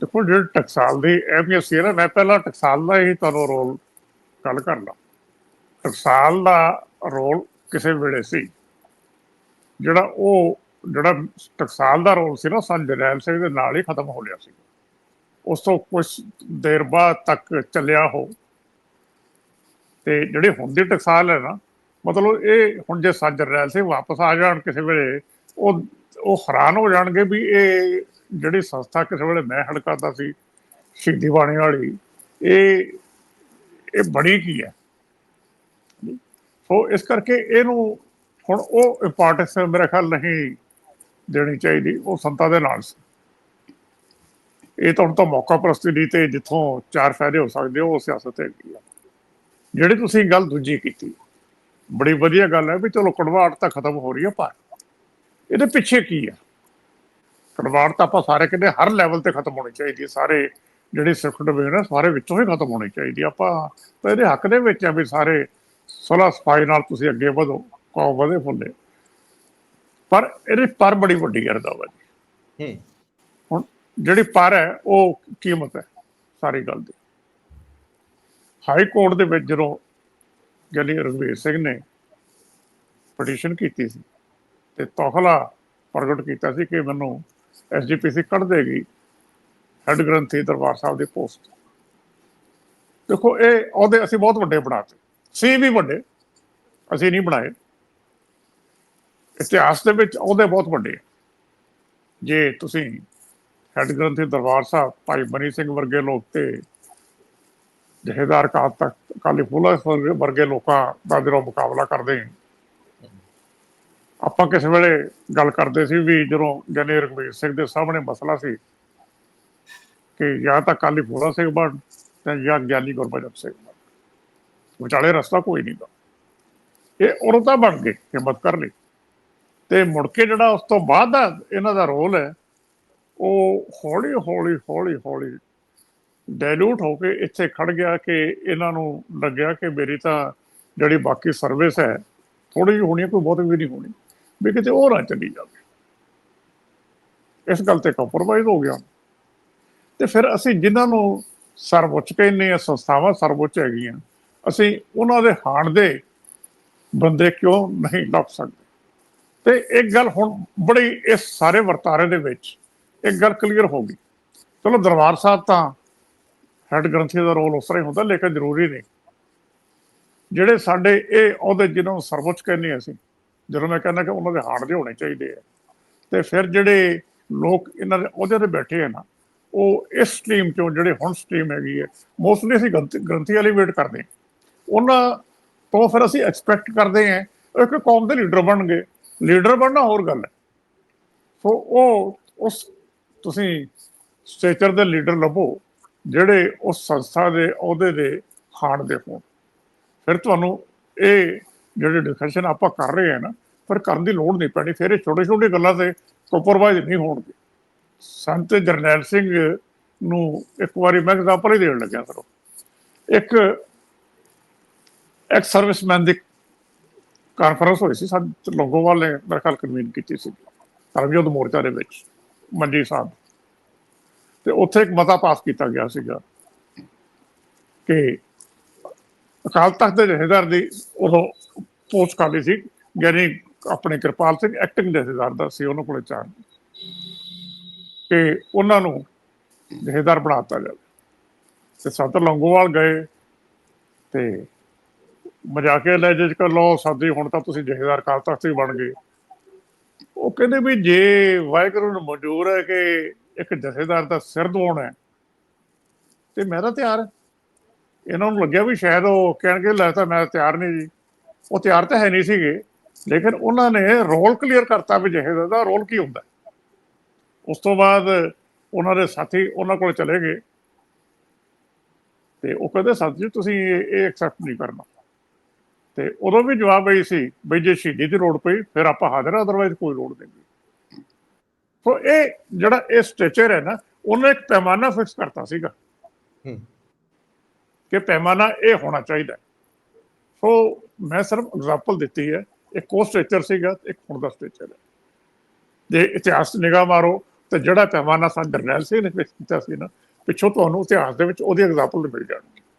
ਦੇਖੋ, ਜਿਹੜੇ ਟਕਸਾਲ ਦੀ ਅਹਿਮੀਅਤ ਸੀ ਨਾ, ਮੈਂ ਪਹਿਲਾਂ ਟਕਸਾਲ ਦਾ ਹੀ ਤੁਹਾਨੂੰ ਰੋਲ ਗੱਲ ਕਰ ਟਕਸਾਲ ਦਾ ਰੋਲ ਕਿਸੇ ਵੇਲੇ ਸੀ। ਜਿਹੜਾ ਉਹ, ਜਿਹੜਾ ਟਕਸਾਲ ਦਾ ਰੋਲ ਸੀ ਨਾ ਸੰਤ ਜਰਨੈਲ ਸਿੰਘ ਦੇ ਨਾਲ ਹੀ ਖਤਮ ਹੋ ਲਿਆ ਸੀ। ਉਸ ਤੋਂ ਕੁਝ ਦੇਰ ਬਾਅਦ ਤੱਕ ਚੱਲਿਆ ਹੋ ਤੇ ਜਿਹੜੇ ਹੁਣ ਦੀ ਟਕਸਾਲ ਹੈ ਨਾ, ਮਤਲਬ ਇਹ ਹੁਣ ਜੇ ਸੰਤ ਜਰਨੈਲ ਸਿੰਘ ਵਾਪਸ ਆ ਜਾਣ ਕਿਸੇ ਵੇਲੇ, ਉਹ ਉਹ ਹੈਰਾਨ ਹੋ ਜਾਣਗੇ ਵੀ ਇਹ ਜਿਹੜੀ ਸੰਸਥਾ ਕਿਸੇ ਵੇਲੇ ਮੈਂ ਹੜ ਕਰਦਾ ਸੀ, ਸ਼ਹੀਦੀ ਬਾਣੀ ਵਾਲੀ, ਇਹ ਇਹ ਬਣੀ ਕੀ ਹੈ? ਸੋ ਇਸ ਕਰਕੇ ਇਹਨੂੰ ਹੁਣ ਉਹ ਇੰਪੋਰਟੈਂਸ ਮੇਰੇ ਖਿਆਲ ਨਹੀਂ ਦੇਣੀ ਚਾਹੀਦੀ, ਉਹ ਸੰਤਾਂ ਦੇ ਨਾਲ ਸੀ। ਇਹ ਤਾਂ ਹੁਣ ਤਾਂ ਮੌਕਾ ਪ੍ਰਸਤੀ ਨਹੀਂ ਤੇ ਜਿੱਥੋਂ ਚਾਰ ਫਾਇਦੇ ਹੋ ਸਕਦੇ, ਉਹ ਸਿਆਸਤ ਹੈਗੀ ਆ। ਜਿਹੜੀ ਤੁਸੀਂ ਗੱਲ ਦੂਜੀ ਕੀਤੀ, ਬੜੀ ਵਧੀਆ ਗੱਲ ਹੈ ਵੀ ਚਲੋ ਕੜਵਾਟ ਤਾਂ ਖਤਮ ਹੋ ਰਹੀ ਹੈ ਪਰ ਇਹਦੇ ਪਿੱਛੇ ਕੀ ਆ? ਕੜਵਾਹਟ ਤਾਂ ਆਪਾਂ ਸਾਰੇ ਕਹਿੰਦੇ ਹਰ ਲੈਵਲ ਤੇ ਖਤਮ ਹੋਣੀ ਚਾਹੀਦੀ ਹੈ। ਸਾਰੇ ਜਿਹੜੇ ਸਿੱਖ ਡਿਵੀਜ਼ਨ ਹੈ ਸਾਰੇ ਵਿੱਚੋਂ ਹੀ ਖਤਮ ਹੋਣੀ ਚਾਹੀਦੀ ਆਪਾਂ ਤਾਂ ਇਹਦੇ ਹੱਕ ਦੇ ਵਿੱਚ ਆ ਵੀ ਸਾਰੇ ਸੁਲਹ ਸਫ਼ਾਈ ਨਾਲ ਤੁਸੀਂ ਅੱਗੇ ਵਧੋ ਕੌਮ ਵਧੇ ਫੁੱਲੇ। ਪਰ ਇਹਦੇ ਪਰ ਬੜੀ ਵੱਡੀ ਅਰਦਾਵਾ ਜੀ। ਹੂੰ। ਹੁਣ ਜਿਹੜੀ ਪਰ ਹੈ ਉਹ ਕੀਮਤ ਹੈ ਸਾਰੀ ਗੱਲ ਦੀ। ਹਾਈ ਕੋਰਟ ਦੇ ਵਿੱਚ ਜਦੋਂ ਗਿਆਨੀ ਰਘਵੀਰ ਸਿੰਘ ਨੇ ਪਟੀਸ਼ਨ ਕੀਤੀ ਸੀ ਤੇ ਤੋਖਲਾ ਪ੍ਰਗਟ ਕੀਤਾ ਸੀ ਕਿ ਮੈਨੂੰ ਐਸਜੀਪੀਸੀ ਕੱਢ ਦੇਗੀ ਹੈਡ ਗ੍ਰੰਥੀ ਦਰਬਾਰ ਸਾਹਿਬ ਦੀ ਪੋਸਟ। ਦੇਖੋ, ਇਹ ਉਹਦੇ ਅਸੀਂ ਬਹੁਤ ਵੱਡੇ ਬਣਾਤੇ। ਸੀ ਵੀ ਵੱਡੇ। ਅਸੀਂ ਨਹੀਂ ਬਣਾਏ। ਇਤਿਹਾਸ ਦੇ ਵਿੱਚ ਉਹਦੇ ਬਹੁਤ ਵੱਡੇ ਜੇ ਤੁਸੀਂ ਹੈਡ ਗ੍ਰੰਥੀ ਦਰਬਾਰ ਸਾਹਿਬ ਭਾਈ ਬਨੀ ਸਿੰਘ ਵਰਗੇ ਲੋਕ ਤੇ ਜਹੇਦਾਰ ਕਾਲ ਤੱਕ ਕਾਲੀ ਫੂਲਾ ਵਰਗੇ- ਲੋਕਾਂ ਦਾ ਜਿਹੜਾ ਮੁਕਾਬਲਾ ਕਰਦੇ ਆਪਾਂ ਕਿਸੇ ਵੇਲੇ ਗੱਲ ਕਰਦੇ ਸੀ ਵੀ ਜਦੋਂ ਜਨੇ ਰਘਵੀਰ ਸਿੰਘ ਦੇ ਸਾਹਮਣੇ ਮਸਲਾ ਸੀ ਕਿ ਜਾਂ ਤਾਂ ਕਾਲੀ ਫੂਲਾ ਸਿੰਘ ਬਣ ਤੇ ਜਾਂ ਗਿਆਨੀ ਗੁਰਬਚਨ ਸਿੰਘ ਬਣ। ਵਿਚਾਲੇ ਰਸਤਾ ਕੋਈ ਨਹੀਂ ਦਾ ਇਹ ਉਦੋਂ ਤਾਂ ਬਣ ਗਏ, ਹਿੰਮਤ ਕਰ ਲਈ। ਤੇ ਮੁੜ ਕੇ ਜਿਹੜਾ ਉਸ ਤੋਂ ਬਾਅਦ ਦਾ ਇਹਨਾਂ ਦਾ ਰੋਲ ਹੈ, ਉਹ ਹੌਲੀ ਹੌਲੀ ਹੌਲੀ ਹੌਲੀ ਡਾਇਲੂਟ ਹੋ ਕੇ ਇੱਥੇ ਖੜ ਗਿਆ ਕਿ ਇਹਨਾਂ ਨੂੰ ਲੱਗਿਆ ਕਿ ਮੇਰੀ ਤਾਂ ਜਿਹੜੀ ਬਾਕੀ ਸਰਵਿਸ ਹੈ ਥੋੜੀ ਜਿਹੀ ਹੋਣੀ ਹੈ, ਕੋਈ ਬਹੁਤ ਵੀ ਨਹੀਂ ਹੋਣੀ। ਵੀ ਕਿਤੇ ਉਹ ਨਾ ਚੱਲੀ ਜਾਵੇ। ਇਸ ਗੱਲ ਤੇ ਕੰਪਰੋਮਾਈਜ਼ ਹੋ ਗਿਆ। ਤੇ ਫਿਰ ਅਸੀਂ ਜਿਨ੍ਹਾਂ ਨੂੰ ਸਰਵਉੱਚ ਕਹਿੰਦੇ ਆ ਸੰਸਥਾਵਾਂ ਸਰਵਉੱਚ ਹੈਗੀਆਂ, ਅਸੀਂ ਉਹਨਾਂ ਦੇ ਹਾਣ ਦੇ ਬੰਦੇ ਕਿਉਂ ਨਹੀਂ ਲੱਭ ਸਕਦੇ? ਤੇ ਇੱਕ ਗੱਲ ਹੁਣ ਬੜੀ ਇਸ ਸਾਰੇ ਵਰਤਾਰੇ ਦੇ ਵਿੱਚ ਇੱਕ ਗੱਲ ਕਲੀਅਰ ਹੋ ਗਈ। ਚਲੋ ਦਰਬਾਰ ਸਾਹਿਬ ਤਾਂ ਹੈਡ ਗ੍ਰੰਥੀ ਦਾ ਰੋਲ ਉਸ ਤਰ੍ਹਾਂ ਹੀ ਹੁੰਦਾ, ਲੇਕਿਨ ਜ਼ਰੂਰੀ ਨਹੀਂ। ਜਿਹੜੇ ਸਾਡੇ ਇਹ ਅਹੁਦੇ ਜਿਹਨਾਂ ਨੂੰ ਸਰਵਉੱਚ ਕਹਿੰਦੇ ਅਸੀਂ ਜਦੋਂ ਮੈਂ ਕਹਿੰਦਾ ਕਿ ਉਹਨਾਂ ਦੇ ਹਾੜ ਦੇ ਹੋਣੇ ਚਾਹੀਦੇ ਆ। ਤੇ ਫਿਰ ਜਿਹੜੇ ਲੋਕ ਇਹਨਾਂ ਦੇ ਅਹੁਦੇ ਤੇ ਬੈਠੇ ਆ ਨਾ, ਉਹ ਇਸ ਸਟ੍ਰੀਮ ਚੋਂ ਜਿਹੜੇ ਹੁਣ ਸਟ੍ਰੀਮ ਹੈਗੀ ਹੈ ਮੋਸਟਲੀ ਅਸੀਂ ਗ੍ਰੰਥੀ ਗ੍ਰੰਥੀ ਵਾਲੀ ਵੇਟ ਕਰਦੇ ਹਾਂ। ਉਹਨਾਂ ਤੋਂ ਫਿਰ ਅਸੀਂ ਐਕਸਪੈਕਟ ਕਰਦੇ ਹਾਂ ਇੱਕ ਕੌਮ ਦੇ ਲੀਡਰ ਬਣਨਗੇ ਲੀਡਰ ਬਣਨਾ ਹੋਰ ਗੱਲ ਹੈ। ਸੋ ਉਹ ਉਸ ਤੁਸੀਂ ਸਟੇਚਰ ਦੇ ਲੀਡਰ ਲੱਭੋ, ਜਿਹੜੇ ਉਸ ਸੰਸਥਾ ਦੇ ਅਹੁਦੇ ਦੇ ਹਾਣ ਦੇ ਹੋਣ। ਫਿਰ ਤੁਹਾਨੂੰ ਇਹ ਜਿਹੜੇ ਡਿਸਕਸ਼ਨ ਆਪਾਂ ਕਰ ਰਹੇ ਹਾਂ ਨਾ, ਪਰ ਕਰਨ ਦੀ ਲੋੜ ਨਹੀਂ ਪੈਣੀ, ਫਿਰ ਇਹ ਛੋਟੇ ਛੋਟੇ ਗੱਲਾਂ ਤੇ ਕੰਪਰੋਮਾਈਜ਼ ਨਹੀਂ ਹੋਣਗੇ। ਸੰਤ ਜਰਨੈਲ ਸਿੰਘ ਨੂੰ ਇੱਕ ਵਾਰੀ ਮੈਂ ਐਗਜ਼ਾਮਪਲ ਹੀ ਦੇਣ ਲੱਗਿਆ ਕਰੋ ਇੱਕ ਐਕਸ ਸਰਵਿਸਮੈਨ ਦੀ ਕਾਨਫਰੰਸ ਹੋਈ ਸੀ, ਸੰਤ ਲੋਗੋਵਾਲ ਨੇ ਮੇਰੇ ਖਿਆਲ ਕਨਵੀਨ ਕੀਤੀ ਸੀ ਸਰਬਜੋਤ ਮੋਰਚਾ ਦੇ ਵਿੱਚ ਮੰਡੀ ਸਾਹਿਬ। ਤੇ ਉੱਥੇ ਇੱਕ ਮਤਾ ਪਾਸ ਕੀਤਾ ਗਿਆ ਸੀਗਾ ਕਿ ਅਕਾਲ ਤਖਤ ਦੇ ਜਥੇਦਾਰ ਦੀ ਉਦੋਂ ਪੋਸਟ ਖਾਲੀ ਸੀ, ਯਾਨੀ ਆਪਣੇ ਕਿਰਪਾਲ ਸਿੰਘ ਐਕਟਿੰਗ ਜਥੇਦਾਰ ਦਾ ਸੀ, ਉਹਨਾਂ ਕੋਲੇ ਚਾਰ। ਕਿ ਉਹਨਾਂ ਨੂੰ ਜਥੇਦਾਰ ਬਣਾਤਾ ਜਾਵੇ ਤੇ ਸੰਤ ਲੰਗੋਵਾਲ ਗਏ ਤੇ ਮਜ਼ਾਕੇ ਲੈ ਜੇ ਕਰ ਲੋ ਸਾਡੀ ਹੁਣ ਤਾਂ ਤੁਸੀਂ ਜਥੇਦਾਰ ਕਾਲ ਤਖਤ ਹੀ ਬਣ ਗਏ। ਉਹ ਕਹਿੰਦੇ ਵੀ ਜੇ ਵਾਹਿਗੁਰੂ ਨੂੰ ਮਨਜ਼ੂਰ ਹੈ ਕਿ ਇੱਕ ਜਥੇਦਾਰ ਦਾ ਸਿਰ ਦਵਾਉਣਾ ਹੈ, ਤੇ ਮੈਂ ਤਾਂ ਤਿਆਰ ਹਾਂ। ਇਹਨਾਂ ਨੂੰ ਲੱਗਿਆ ਵੀ ਸ਼ਾਇਦ ਉਹ ਕਹਿਣਗੇ, ਲੈ ਤਾਂ ਮੈਂ ਤਿਆਰ ਨਹੀਂ ਜੀ। ਉਹ ਤਿਆਰ ਤਾਂ ਹੈ ਨਹੀਂ ਸੀਗੇ, ਲੇਕਿਨ ਉਹਨਾਂ ਨੇ ਰੋਲ ਕਲੀਅਰ ਕਰਤਾ ਵੀ ਜਥੇਦਾਰ ਦਾ ਰੋਲ ਕੀ ਹੁੰਦਾ। ਉਸ ਤੋਂ ਬਾਅਦ ਉਹਨਾਂ ਦੇ ਸਾਥੀ ਉਹਨਾਂ ਕੋਲ ਚਲੇ ਗਏ। ਤੇ ਉਹ ਕਹਿੰਦੇ, ਸਾਥੀ ਜੀ, ਤੁਸੀਂ ਇਹ ਐਕਸੈਪਟ ਨਹੀਂ ਕਰਨਾ। ਤੇ ਉਦੋਂ ਵੀ ਜਵਾਬ ਆਈ ਸੀ, ਬਈ ਜੇ ਸ਼ਹੀਦੀ ਦੀ ਲੋੜ ਪਈ, ਫਿਰ ਆਪਾਂ ਹਾਜ਼ਰ ਹਾਂ ਅਦਰਵਾਈਜ਼ ਕੋਈ ਲੋੜ ਨਹੀਂ ਸੋ ਇਹ ਜਿਹੜਾ ਇਹ ਸਟ੍ਰੈਚਰ ਹੈ ਨਾ, ਉਹਨੇ ਇੱਕ ਪੈਮਾਨਾ ਫਿਕਸ ਕਰਤਾ ਸੀਗਾ। ਹੂੰ। ਕਿ ਪੈਮਾਨਾ ਇਹ ਹੋਣਾ ਚਾਹੀਦਾ ਸੋ ਮੈਂ ਸਿਰਫ ਐਗਜ਼ਾਮਪਲ ਦਿੱਤੀ ਹੈ। ਇੱਕ ਉਹ ਸਟ੍ਰੈਚਰ ਸੀਗਾ ਇੱਕ ਹੁਣ ਦਾ ਸਟ੍ਰੈਚਰ ਹੈ। ਜੇ ਇਤਿਹਾਸ ਨਿਗਾਹ ਮਾਰੋ ਤੇ ਜਿਹੜਾ ਪੈਮਾਨਾ ਸਾਡਾ ਜਰਨੈਲ ਸਿੰਘ ਨੇ ਫਿਕਸ ਕੀਤਾ ਸੀ ਨਾ, ਪਿੱਛੋਂ ਤੁਹਾਨੂੰ ਇਤਿਹਾਸ ਦੇ ਵਿੱਚ ਉਹਦੀ ਐਗਜ਼ਾਮਪਲ ਮਿਲ ਜਾਣਗੇ